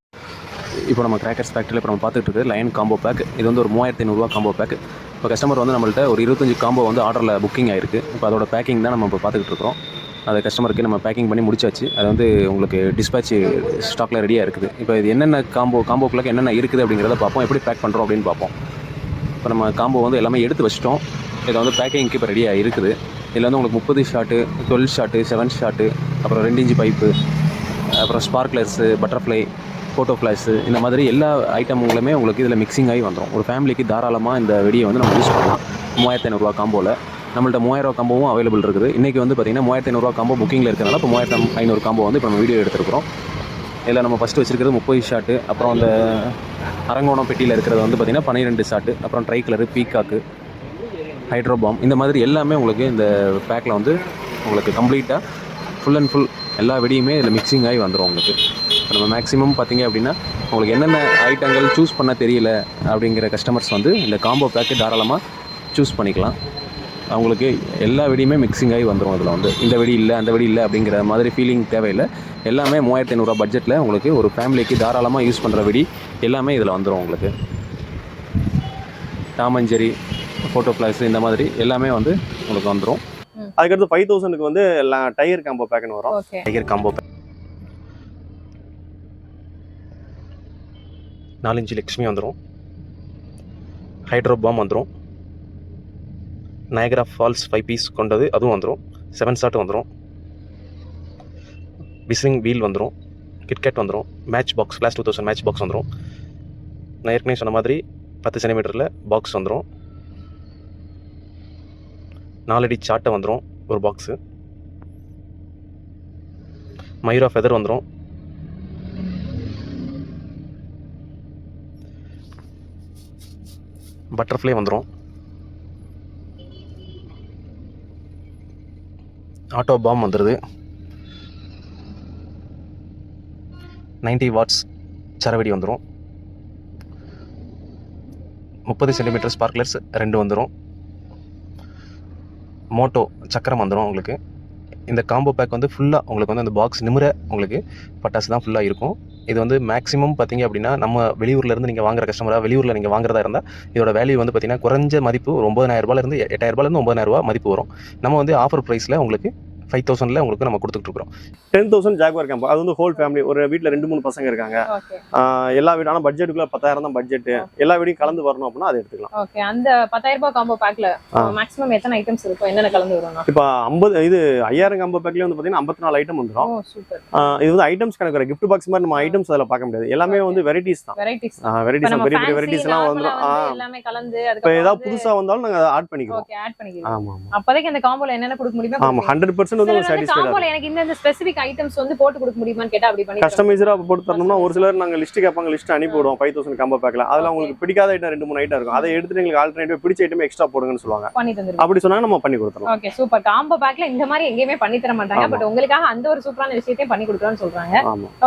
Speaker 3: இப்போ நம்ம கிராக்கர்ஸ் ஃபேக்ட்ரியில் இப்போ நம்ம பார்த்துட்டு இருக்கு லைன் காம்போ பேக் இது வந்து ஒரு மூவாயிரத்தி ஐநூறுரூவா காம்போ பேக் இப்போ கஸ்டமர் வந்து நம்மள்ட்ட ஒரு இருபத்தஞ்சு காம்போ வந்து ஆர்டரில் புக்கிங் ஆயிருக்கு. இப்போ அதோட பேக்கிங் தான் நம்ம இப்போ பார்த்துக்கிட்டு இருக்கிறோம். அதை கஸ்டமருக்கு நம்ம பேக்கிங் பண்ணி முடிச்சாச்சு. அது வந்து உங்களுக்கு டிஸ்பேச் ஸ்டாக்கில் ரெடியாக இருக்குது. இப்போ இது என்னென்ன காம்போ காம்போக்குள்ள என்னென்ன இருக்குது அப்படிங்கிறத பார்ப்போம். எப்படி பேக் பண்ணுறோம் அப்படின்னு பார்ப்போம். இப்போ நம்ம காம்போ வந்து எல்லாமே எடுத்து வச்சிட்டோம். இதை வந்து பேக்கிங்க்கு இப்போ ரெடியாக இருக்குது. இதில் வந்து உங்களுக்கு முப்பது shot twelve shot seven shot அப்புறம் ரெண்டு இன்ச்சு பைப்பு அப்புறம் ஸ்பார்க்லர்ஸு பட்டர்ஃப்ளை ஃபோட்டோ ஃப்ளாஷு இந்த மாதிரி எல்லா ஐட்டமுங்களுமே உங்களுக்கு இதில் மிக்சிங் ஆகி வந்துடும் ஒரு ஃபேமிலிக்கு தாராளமாக இந்த வெடியை வந்து நம்ம யூஸ் பண்ணலாம். மூவாயிரத்தி ஐநூறுரூவா காம்போவில் நம்மள்ட்ட மூவாயிரம் காம்போவும் அவைலபிள் இருக்குது. இன்றைக்கி வந்து பார்த்திங்கன்னா மூவாயிரத்தி ஐநூறுரூவா காம்போ புக்கிங்கில் இருக்கிறனால இப்போ மூவாயிரத்தி ஐநூறு காம்போ வந்து இப்போ நம்ம வீடியோ எடுத்துருக்கிறோம். இதில் நம்ம ஃபஸ்ட்டு வச்சுருக்கிறது முப்பது ஷாட்டு அப்புறம் அந்த அரங்கோணம் பெட்டியில் இருக்கிறது வந்து பார்த்திங்கன்னா பன்னிரெண்டு ஷாட்டு அப்புறம் ட்ரை கலரு பீகாக்கு ஹைட்ரோபாம் இந்த மாதிரி எல்லாமே உங்களுக்கு இந்த பேக்கில் வந்து உங்களுக்கு கம்ப்ளீட்டாக ஃபுல் அண்ட் ஃபுல் எல்லா வெடியுமே இதில் மிக்சிங் ஆகி வந்துடும் உங்களுக்கு. இப்போ நம்ம மேக்ஸிமம் பார்த்தீங்க அப்படின்னா உங்களுக்கு என்னென்ன ஐட்டங்கள் சூஸ் பண்ண தெரியல அப்படிங்கிற கஸ்டமர்ஸ் வந்து இந்த காம்போ பேக்கு தாராளமாக சூஸ் பண்ணிக்கலாம். அவங்களுக்கு எல்லா வெடியுமே மிக்சிங் ஆகி வந்துடும் இதில் வந்து. இந்த வெடி இல்லை அந்த வெடி இல்லை அப்படிங்கிற மாதிரி ஃபீலிங் தேவையில்லை. எல்லாமே மூவாயிரத்தி ஐநூறுரூவா பட்ஜெட்டில் உங்களுக்கு ஒரு ஃபேமிலிக்கு தாராளமாக யூஸ் பண்ணுற வெடி எல்லாமே இதில் வந்துடும் உங்களுக்கு. டாமஞ்சேரி ஃபோட்டோ ஃப்ளாஷ் இந்த மாதிரி எல்லாமே வந்து உங்களுக்கு வந்துடும்
Speaker 1: அதுக்கடுத்து ஃபைவ் தௌசண்ட்க்கு வந்து டயர் காம்போ பேக்குன்னு வரும்.
Speaker 3: டைகர் காம்போ நாலஞ்சு லக்ஷ்மி வந்துடும் ஹைட்ரோ பாம் வந்துடும் நயகரா ஃபால்ஸ் ஃபைவ் பீஸ் கொண்டது அதுவும் வந்துடும் செவன் ஷாட் வந்துடும் விசிங் வீல் வந்துடும் கிட்கேட் வந்துடும் match box class two thousand match box வந்துடும் நான் ஏற்கனவே சொன்ன மாதிரி பத்து சென்டிமீட்டரில் பாக்ஸ் வந்துடும் நாலடி சாட்டை வந்துடும் ஒரு பாக்ஸு மயூரா ஃபெதர் வந்துடும் பட்டர்ஃப்ளை வந்துடும் ஆட்டோ பாம் வந்துடுது 90 வாட்ஸ் சரவெடி வந்துடும் முப்பது சென்டிமீட்டர் ஸ்பார்க்லர்ஸ் ரெண்டு வந்துடும் மோட்டோ சக்கரம் வந்துடும் உங்களுக்கு. இந்த காம்போ பேக் வந்து ஃபுல்லாக உங்களுக்கு வந்து அந்த பாக்ஸ் நிமிர உங்களுக்கு பட்டாசு தான் ஃபுல்லாக இருக்கும். இது வந்து மேக்ஸிமம் பார்த்தீங்க அப்படின்னா நம்ம வெளியூர்லேருந்து நீங்கள் வாங்குற கஸ்டமராக வெளியூரில் நீங்கள் வாங்குறதா இருந்தால் இதோட வேல்யூ வந்து பார்த்தீங்கன்னா குறைஞ்ச மதிப்பு ஒரு ஒம்பதாயிரம் ரூபாயிலிருந்து ரூபாய் மதிப்பு வரும். நம்ம வந்து ஆஃபர் ப்ரைஸில் உங்களுக்கு ஃபைவ் தௌசண்டில் உங்களுக்கு நம்ம கொடுத்துட்டு இருக்கிறோம்.
Speaker 1: டென் தௌசண்ட் ஜாக்வார் கேம்ப் அது வந்து ஹோல் ஃபேமிலி ஒரு வீட்டில் ரெண்டு மூணு பசங்க இருக்காங்க. எல்லா வீடு ஆனால் பட்ஜெட்டுக்குள்ள பத்தாயிரம் தான் பட்ஜெட் எல்லா வீடையும் கலந்து வரணும் அப்படின்னா அதை எடுத்துக்கலாம்.
Speaker 2: ஓகே அந்த பத்தாயிரம் ரூபாய் காம்போ பேக்ல. மேக்ஸிமம் எத்தனை ஐட்டம்ஸ் இருக்கும் என்னென்ன கலந்து வரும்னா
Speaker 1: இப்போ ஐம்பது இது ஐயாயிரம் காம்போ பேக்லேயே வந்து பார்த்தீங்கன்னா ஐம்பத்தி நாலு ஐட்டம்
Speaker 2: ஓ
Speaker 1: வந்துடும்
Speaker 2: சூப்பர்
Speaker 1: இது வந்து ஐட்டம்ஸ் கணக்கு கிஃப்ட் பாக்ஸ் மாதிரி நம்ம ஐட்டம்ஸ் அதில் பார்க்க முடியாது. எல்லாமே வந்து வெரைட்டிஸ் தான்.
Speaker 2: வெரைட்டிஸ்
Speaker 1: பெரிய பெரிய வெரைட்டிஸ் எல்லாம் வந்துடும்
Speaker 2: கலந்து
Speaker 1: இப்போ
Speaker 2: அதுக்கு
Speaker 1: ஏதாவது புதுசா வந்தாலும் நாங்க அதை ஆட் பண்ணிக்குவோம்
Speaker 2: ஓகே ஆட் பண்ணிக்கிறோம்
Speaker 1: ஆமா ஆமா.
Speaker 2: அப்போதைக்கு அந்த காம்போல என்னென்ன கொடுக்க முடியுமோ
Speaker 1: ஆமா ஹண்ட்ரட் பர்சன்ட் வந்து சாட்டிஸ்ஃபைடா
Speaker 2: எனக்கு இந்த இந்த ஸ்பெசிபிக் ஐட்டம்ஸ் வந்து போட்டு கொடுக்க முடியுமான்னு கேட்டா அப்படி பண்ணி
Speaker 1: கஸ்டமைசரா போட்டு தரணும்னா ஒரு சிலர் நாங்க லிஸ்ட் கேட்பாங்க லிஸ்ட் அனுப்பி விடுவோம். ஃபைவ் தௌசண்ட் காம்போ பேக்ல அதுல. உங்களுக்கு பிடிக்காத ஐட்டம் ரெண்டு மூணு ஐட்டம் இருக்கும். அதை எடுத்துட்டு எங்களுக்கு ஆல்டர்னேட்டிவ் பிடிச்ச ஐட்டம் எக்ஸ்ட்ரா போடுங்கன்னு சொல்லுவாங்க.
Speaker 2: பண்ணி தந்துருவோம்.
Speaker 1: அப்படி சொன்னாங்க நம்ம பண்ணி கொடுத்துருவோம்
Speaker 2: ஓகே சூப்பர் காம்போ பேக்ல இந்த மாதிரி எங்கேயுமே பண்ணி தர மாட்டாங்க. பட் உங்களுக்காக அந்த ஒரு சூப்பரான விஷயத்தையும் பண்ணி கொடுக்குறோம்னு சொல்றாங்க.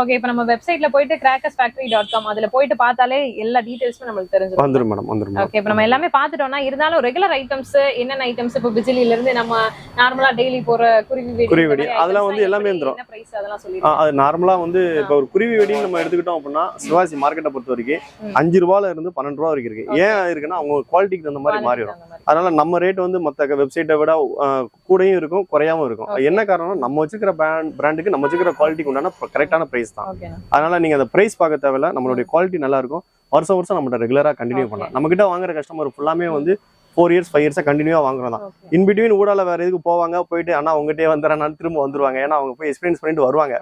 Speaker 2: ஓகே இப்போ நம்ம வெப்சைட்ல போயிட்டு கிராக்கர்ஸ் ஃபேக்டரி டாட் காம் அதுல போயிட்டு பார்த்தாலே எல்லா டீடைல்ஸும் நம்மளுக்கு தெரிஞ்சிடும்
Speaker 1: வந்துரும் மேடம் வந்துரும்
Speaker 2: ஓகே இப்போ நம்ம எல்லாமே பார்த்துட்டோம்னா இருந்தாலும் ரெகுலர் ஐட்டம்ஸ் என்னென்ன ஐட்டம்ஸ் இப்போ பிஜிலில இருந்து நம்ம நார்மலா டெய்லி போற வெடி
Speaker 1: குருவி வெடி, அதெல்லாம் வந்து எல்லாமே
Speaker 2: சொல்லிடுங்க
Speaker 1: அது நார்மலா வந்து இப்போ ஒரு குருவி வெடின்னு நம்ம எடுத்துக்கிட்டோம் அப்படின்னா சிவாஜி மார்க்கெட்டை பொறுத்த வரைக்கும். அஞ்சு ரூபால இருந்து பன்னெண்டு ரூபா வரைக்கும் இருக்கு. ஏன் இருக்குன்னா அவங்க குவாலிட்டிக்கு தகுந்த மாதிரி மாறி வரும்
Speaker 2: அந்த மாதிரி.
Speaker 1: அதனால நம்ம ரேட் வந்து மற்ற வெப்சைட்டை விட கூடயும் இருக்கும் குறையாம இருக்கும். என்ன காரணம் நம்ம வச்சுக்கிற பிராண்ட் பிராண்டுக்கு நம்ம வச்சுக்கிற குவாலிட்டிக்கு உண்டான கரெக்டான பிரைஸ் தான். அதனால நீங்க அந்த பிரைஸ் பார்க்க தேவையில்ல. நம்மளுடைய குவாலிட்டி நல்லா இருக்கும். வருஷம் வருஷம் நம்மகிட்ட ரெகுலரா கண்டினியூ. பண்ணலாம். நம்ம கிட்ட வாங்குற கஸ்டமர் ஃபுல்லாமே வந்து ஃபோர் இயர்ஸ் ஃபைவ் இயர்ஸாக கண்டினியூவாக வாங்குறோம் தான். இன் பிட்வீன் ஊடால வேற எதுக்கு போவாங்க போயிட்டு அண்ணா உங்ககிட்டயே வந்துடுறேன் திரும்ப வந்துருவாங்க. ஏன்னா அவங்க போய் எக்ஸ்பீரியன்ஸ் பண்ணிட்டு வருவாங்க.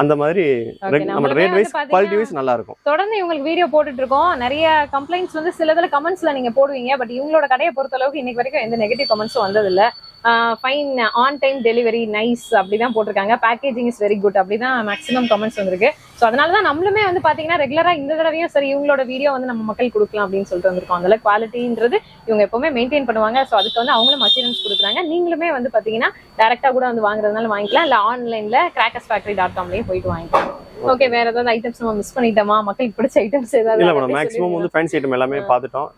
Speaker 1: அந்த மாதிரி நம்ம ரேட் வைஸ் குவாலிட்டி வைஸ் நல்லா இருக்கும்
Speaker 2: தொடர்ந்து இவங்களுக்கு வீடியோ போட்டுட்டு இருக்கோம் நிறைய கம்ப்ளைண்ட்ஸ் வந்து சிலதுல கமெண்ட்ஸ்ல நீங்க போடுவீங்க. பட் இவங்களோட கடையை பொறுத்த அளவுக்கு இன்னைக்கு வரைக்கும் எந்த நெகட்டிவ் கமெண்ட்ஸும் வந்தது இல்ல fine on time delivery nice அப்படிதான் போட்டிருக்காங்க. பேக்கேஜிங் இஸ் வெரி குட் அப்படிதான் மேக்ஸிமம் கமெண்ட்ஸ் வந்திருக்கு. ஸோ அதனால தான் நம்மளுமே வந்து பாத்தீங்கன்னா ரெகுலராக இந்த தடவையும் சரி இவங்களோட வீடியோ வந்து நம்ம மக்கள் கொடுக்கலாம் அப்படின்னு சொல்லிட்டு வந்திருக்கோம். அதில் குவாலிட்டின்றது இவங்க எப்பவுமே மெயின்டைன் பண்ணுவாங்க. ஸோ அதுக்கு வந்து அவங்களும் அஷூரன்ஸ் கொடுக்குறாங்க. நீங்களுமே வந்து பார்த்தீங்கன்னா டேரெக்டாக கூட வந்து வாங்குறதுனால வாங்கிக்கலாம். இல்லை ஆன்லைனில் கிராக்கர்ஸ் ஃபேக்ட்ரி டாட் காம்லயே போயிட்டு வாங்கிக்கலாம். ஓகே வேற ஏதாவது ஐட்டம்ஸ் நம்ம மிஸ் பண்ணிட்டோமா? மக்களுக்கு பிடிச்ச ஐட்டம்ஸ் ஏதாவது
Speaker 1: இல்ல மேடம் மேக்ஸிமம் வந்து ஃபேன்சி ஐட்டம் எல்லாமே பார்த்துட்டோம்.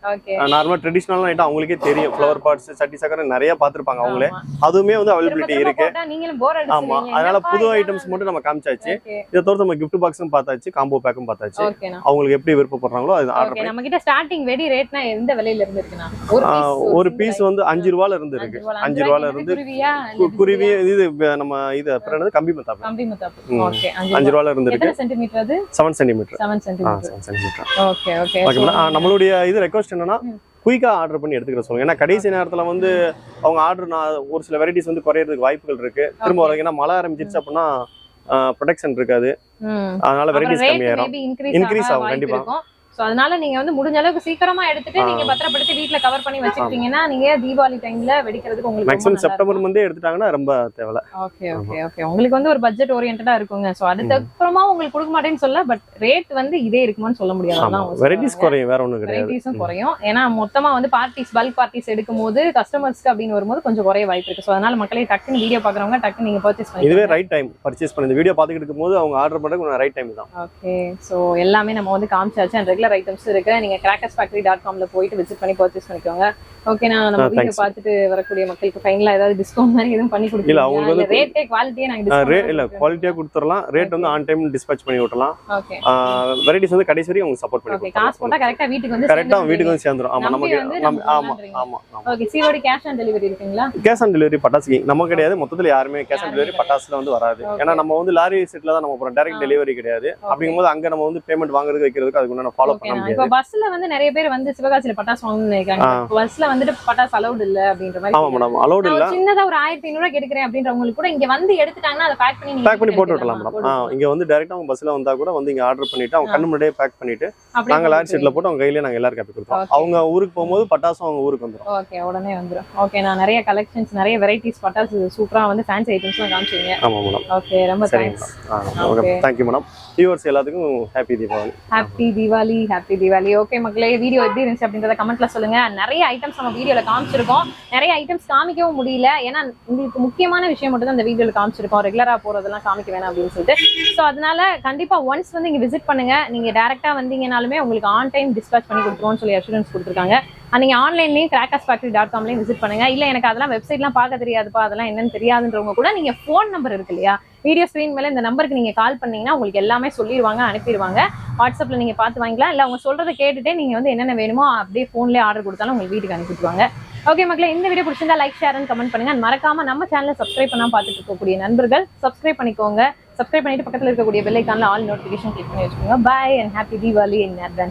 Speaker 1: நார்மலா ட்ரெடிஷனல் ஐட்டம் அவங்களுக்கே தெரியும். ஃப்ளவர் பாட்ஸ் சட்டி சக்கரை நிறைய பார்த்திருப்பாங்க அவங்களே. அதுவுமே வந்து அவைலபிலிட்டி இருக்கு.
Speaker 2: நீங்களும் போர்
Speaker 1: ஆமா. அதனால புது ஐட்டம்ஸ் மட்டும் நம்ம காமிச்சாச்சு. இதை தவிர்த்து நம்ம gift பாக்ஸும் பார்த்தாச்சு காம்போ பேக்கும் பார்த்தாச்சு. அவங்களுக்கு எப்படி விருப்பப்படுறாங்களோ அது ஆர்டர்
Speaker 2: நம்ம கிட்ட ஸ்டார்டிங் வெடி ரேட்னா எந்த விலையில இருந்து இருக்குண்ணா ஒரு
Speaker 1: பீஸ். வந்து அஞ்சு ரூபால இருந்து இருக்கு. அஞ்சு ரூபால இருந்து குருவி இது நம்ம இது கம்பி மத்தாப்பு. அஞ்சு ரூபால இருந்து இருக்கு?
Speaker 2: எத்தனை சென்டிமீட்டர் அது
Speaker 1: seven centimetre
Speaker 2: seven okay okay
Speaker 1: நம்மளுடைய இது ரெக்வஸ்ட் என்னன்னா
Speaker 2: ம்.
Speaker 1: குயிக்கா ஆர்டர் பண்ணி எடுத்துக்கிற சொல்லுங்க. ஏன்னா கடைசி நேரத்துல வந்து அவங்க ஆர்டர் நான் ஒரு சில வெரைட்டிஸ் வந்து குறையறதுக்கு வாய்ப்புகள் இருக்கு. திரும்ப. வரும் ஏன்னா மழை ஆரம்பிச்சிருச்சு அப்படின்னா ப்ரொடெக்ஷன் இருக்காது. அதனால வெரைட்டிஸ்
Speaker 2: ரேட்
Speaker 1: கம்மியாயிரும்.
Speaker 2: இன்க்ரீஸ்
Speaker 1: ஆகும், கண்டிப்பா.
Speaker 2: சோ அதனால நீங்க வந்து முடிஞ்ச அளவுக்கு சீக்கிரமா எடுத்துட்டு. நீங்க பத்திரப்படுத்தி வீட்ல கவர் பண்ணி வச்சுக்கிட்டீங்கன்னா நீங்க தீபாவளி டைம்ல வெடிக்கிறதுக்கு உங்களுக்கு
Speaker 1: மேக்ஸிமம் செப்டம்பர் மந்தே எடுத்துட்டாங்கன்னா ரொம்ப தேவை
Speaker 2: ஓகே ஓகே ஓகே உங்களுக்கு வந்து ஒரு பட்ஜெட் ஓரியன்டா இருக்குங்க. சோ அதுக்கப்புறமா உங்களுக்கு கொடுக்க மாட்டேன்னு சொல்ல பட் ரேட் வந்து இதே இருக்குமான்னு சொல்ல முடியாது.
Speaker 1: வெரைட்டிஸ். குறையும் வேற ஒண்ணும் கிடையாது.
Speaker 2: வெரைட்டிஸும் குறையும். ஏன்னா மொத்தமா வந்து பார்ட்டிஸ் பல்க் பார்ட்டிஸ் எடுக்கும் போது கஸ்டமர்ஸ்க்கு அப்படின்னு வரும்போது கொஞ்சம் குறைய வாய்ப்பு இருக்கு. சோ அதனால மக்களே டக்குன்னு வீடியோ பாக்குறவங்க டக்குன்னு நீங்க பர்ச்சேஸ்
Speaker 1: இதுவே
Speaker 2: பண்ணி
Speaker 1: ரைட் டைம் பர்ச்சேஸ் பண்ணி இந்த வீடியோ பார்த்துக்கிட்டு இருக்கும்போது அவங்க ஆர்டர் பண்றதுக்கு ரைட் டைம் தான்.
Speaker 2: ஓகே சோ எல்லாமே நம்ம வந்து காமிச்சாச்சு. அண்ட் ரெகுலர் ஐட்டம்ஸ் இருக்கு. நீங்க கிராக்கர்ஸ் ஃபேக்டரி டாட் காம்ல போயிட்டு விசிட் பண்ணி பர்ச்சேஸ் பண்ணிக்கோங்க. ஓகே நான் நம்ம வீடியோ. பார்த்துட்டு வரக்கூடிய மக்களுக்கு ஃபைனலா ஏதாவது டிஸ்கவுண்ட் மாதிரி எதுவும் பண்ணி
Speaker 1: இல்ல, அவங்களுக்கு வந்து-
Speaker 2: ரேட்டே குவாலிட்டியே நாங்க discount
Speaker 1: இல்ல குவாலிட்டியா கொடுத்துடலாம். ரேட் வந்து ஆன் டைம் டிஸ்பேச் பண்ணி விட்டலாம்
Speaker 2: ஓகே
Speaker 1: வெரைட்டிஸ் வந்து கடைசி வரைக்கும் அவங்க சப்போர்ட் பண்ணி
Speaker 2: ஓகே காசு போட்டா கரெக்டா வீட்டுக்கு வந்து
Speaker 1: கரெக்டா வீட்டுக்கு வந்து சேர்ந்துரும். ஆமா நமக்கு ஆமா. ஆமா
Speaker 2: okay COD cash on delivery இருக்குங்களா?
Speaker 1: கேஷ் ஆன் டெலிவரி பட்டாசு நம்ம கிடையாது. மொத்தத்துல யாருமே கேஷ் ஆன் டெலிவரி பட்டாசுல வந்து வராது. ஏன்னா நம்ம வந்து லாரி செட்ல தான் நம்ம போறோம். டைரக்ட். டெலிவரி கிடையாது. அப்படிங்கும்போது அங்க நம்ம வந்து பேமெண்ட் வாங்குறது வைக்கிறதுக்கு அதுக்கு உண்டான ஃபாலோ பண்ண
Speaker 2: ஓகேண்ணா
Speaker 1: முடியாது.
Speaker 2: இப்போ பஸ்ல வந்து நிறைய பேர் வந்து சிவகாசியில பட்டாசு வாங்கணும்னு நினைக்கிறாங்க. பஸ்ல வந்துட்டு பட்டாசு அலௌட் இல்ல அப்படின்ற மாதிரி
Speaker 1: ஆமா மேடம் அலௌட் இல்ல.
Speaker 2: சின்னதா ஒரு ஆயிரத்தி ஐநூறு கேட்டுக்கிறேன் அப்படின்றவங்களுக்கு கூட இங்க வந்து எடுத்துட்டாங்கன்னா அதை பேக் பண்ணி
Speaker 1: பேக் பண்ணி போட்டு
Speaker 2: எடுத்துக்கலாமா?
Speaker 1: மேடம் இங்க வந்து டைரக்டா அவங்க பஸ்ல வந்தா கூட வந்து இங்க ஆர்டர் பண்ணிட்டு அவங்க. கண்ணு முன்னாடியே பேக் பண்ணிட்டு நாங்க லாரி செட்ல போட்டு அவங்க கையிலேயே நாங்க எல்லாருக்கும் அப்படி கொடுப்போம். அவங்க ஊருக்கு போகும்போது பட்டாசும் அவங்க ஊருக்கு வந்துரும்.
Speaker 2: ஓகே உடனே வந்துரும். ஓகே நான் நிறைய கலெக்ஷன்ஸ் நிறைய வெரைட்டிஸ் பட்டாசு சூப்பரா வந்து ஃபேன்சி ஐட்டம்ஸ்லாம் காமிச்சீங்க.
Speaker 1: ஆமா மேடம்
Speaker 2: ஓகே ரொம்ப thanks Okay.
Speaker 1: Thank you madam viewers எல்லாத்துக்கும் happy Deepavali
Speaker 2: happy Deepavali happy Deepavali okay மக்களே வீடியோ எப்படி இருந்துச்சு அப்படின்றத கமெண்ட்ல சொல்லுங்க. நிறைய ஐட்டம்ஸ் நம்ம வீடியோல காமிச்சிருக்கோம். நிறைய ஐட்டம்ஸ் காமிக்கவும் முடியல. ஏன்னா உங்களுக்கு முக்கியமான விஷயம் மட்டும் தான் இந்த வீடியோல காமிச்சிருக்கோம். ரெகுலரா போறதெல்லாம் காமிக்க வேணாம் அப்படின்னு சொல்லிட்டு. ஸோ அதனால கண்டிப்பா ஒன்ஸ் வந்து இங்க விசிட் பண்ணுங்க. நீங்க டேரக்டா வந்தீங்கனாலுமே உங்களுக்கு ஆன் டைம் டிஸ்பேச் பண்ணி கொடுத்துருவோம்னு சொல்லி அஷூரன்ஸ் கொடுத்துருக்காங்க. நீங்கள் ஆன்லைன்லேயும் கிராக்கர்ஸ் ஃபேக்ட்ரி டாட் காம்லேயும் விசிட் பண்ணுங்க. இல்லை எனக்கு அதெல்லாம் வெப்சைட்லாம் பார்க்க தெரியாதுப்பா அதெல்லாம் என்னன்னு தெரியாதுன்றவங்க கூட நீங்கள் ஃபோன் நம்பர் இருக்கு இல்லையா? வீடியோ ஸ்க்ரீன் மேலே இந்த நம்பருக்கு நீங்கள் கால் பண்ணீங்கன்னா உங்களுக்கு எல்லாமே சொல்லிடுவாங்க அனுப்பிடுவாங்க வாட்ஸ்அப்பில் நீங்கள் பார்த்து வாங்கிக்கலாம். இல்லை அவங்க சொல்றதை கேட்டுட்டே நீங்கள் வந்து என்னென்ன வேணுமோ அப்படியே ஃபோன்லேயே ஆர்டர் கொடுத்தாலும் உங்களுக்கு வீட்டுக்கு அனுப்பிடுவாங்க ஓகே மக்களே இந்த வீடியோ பிடிச்சிருந்தா லைக் ஷேர் அண்ட் கமெண்ட் பண்ணுங்க. மறக்காம நம்ம சேனலை சப்ஸ்கிரைப் பண்ணாம பார்த்துட்டு இருக்கக்கூடிய நண்பர்கள் சப்ஸ்கிரைப் பண்ணிக்கோங்க. சப்ஸ்கிரைப் பண்ணிட்டு பக்கத்தில் இருக்கக்கூடிய பெல்லைக்கான ஆல் நோட்டிஃபிகேஷன் கிளிக் பண்ணி வச்சுக்கோங்க. Bye and happy Deepavali in advance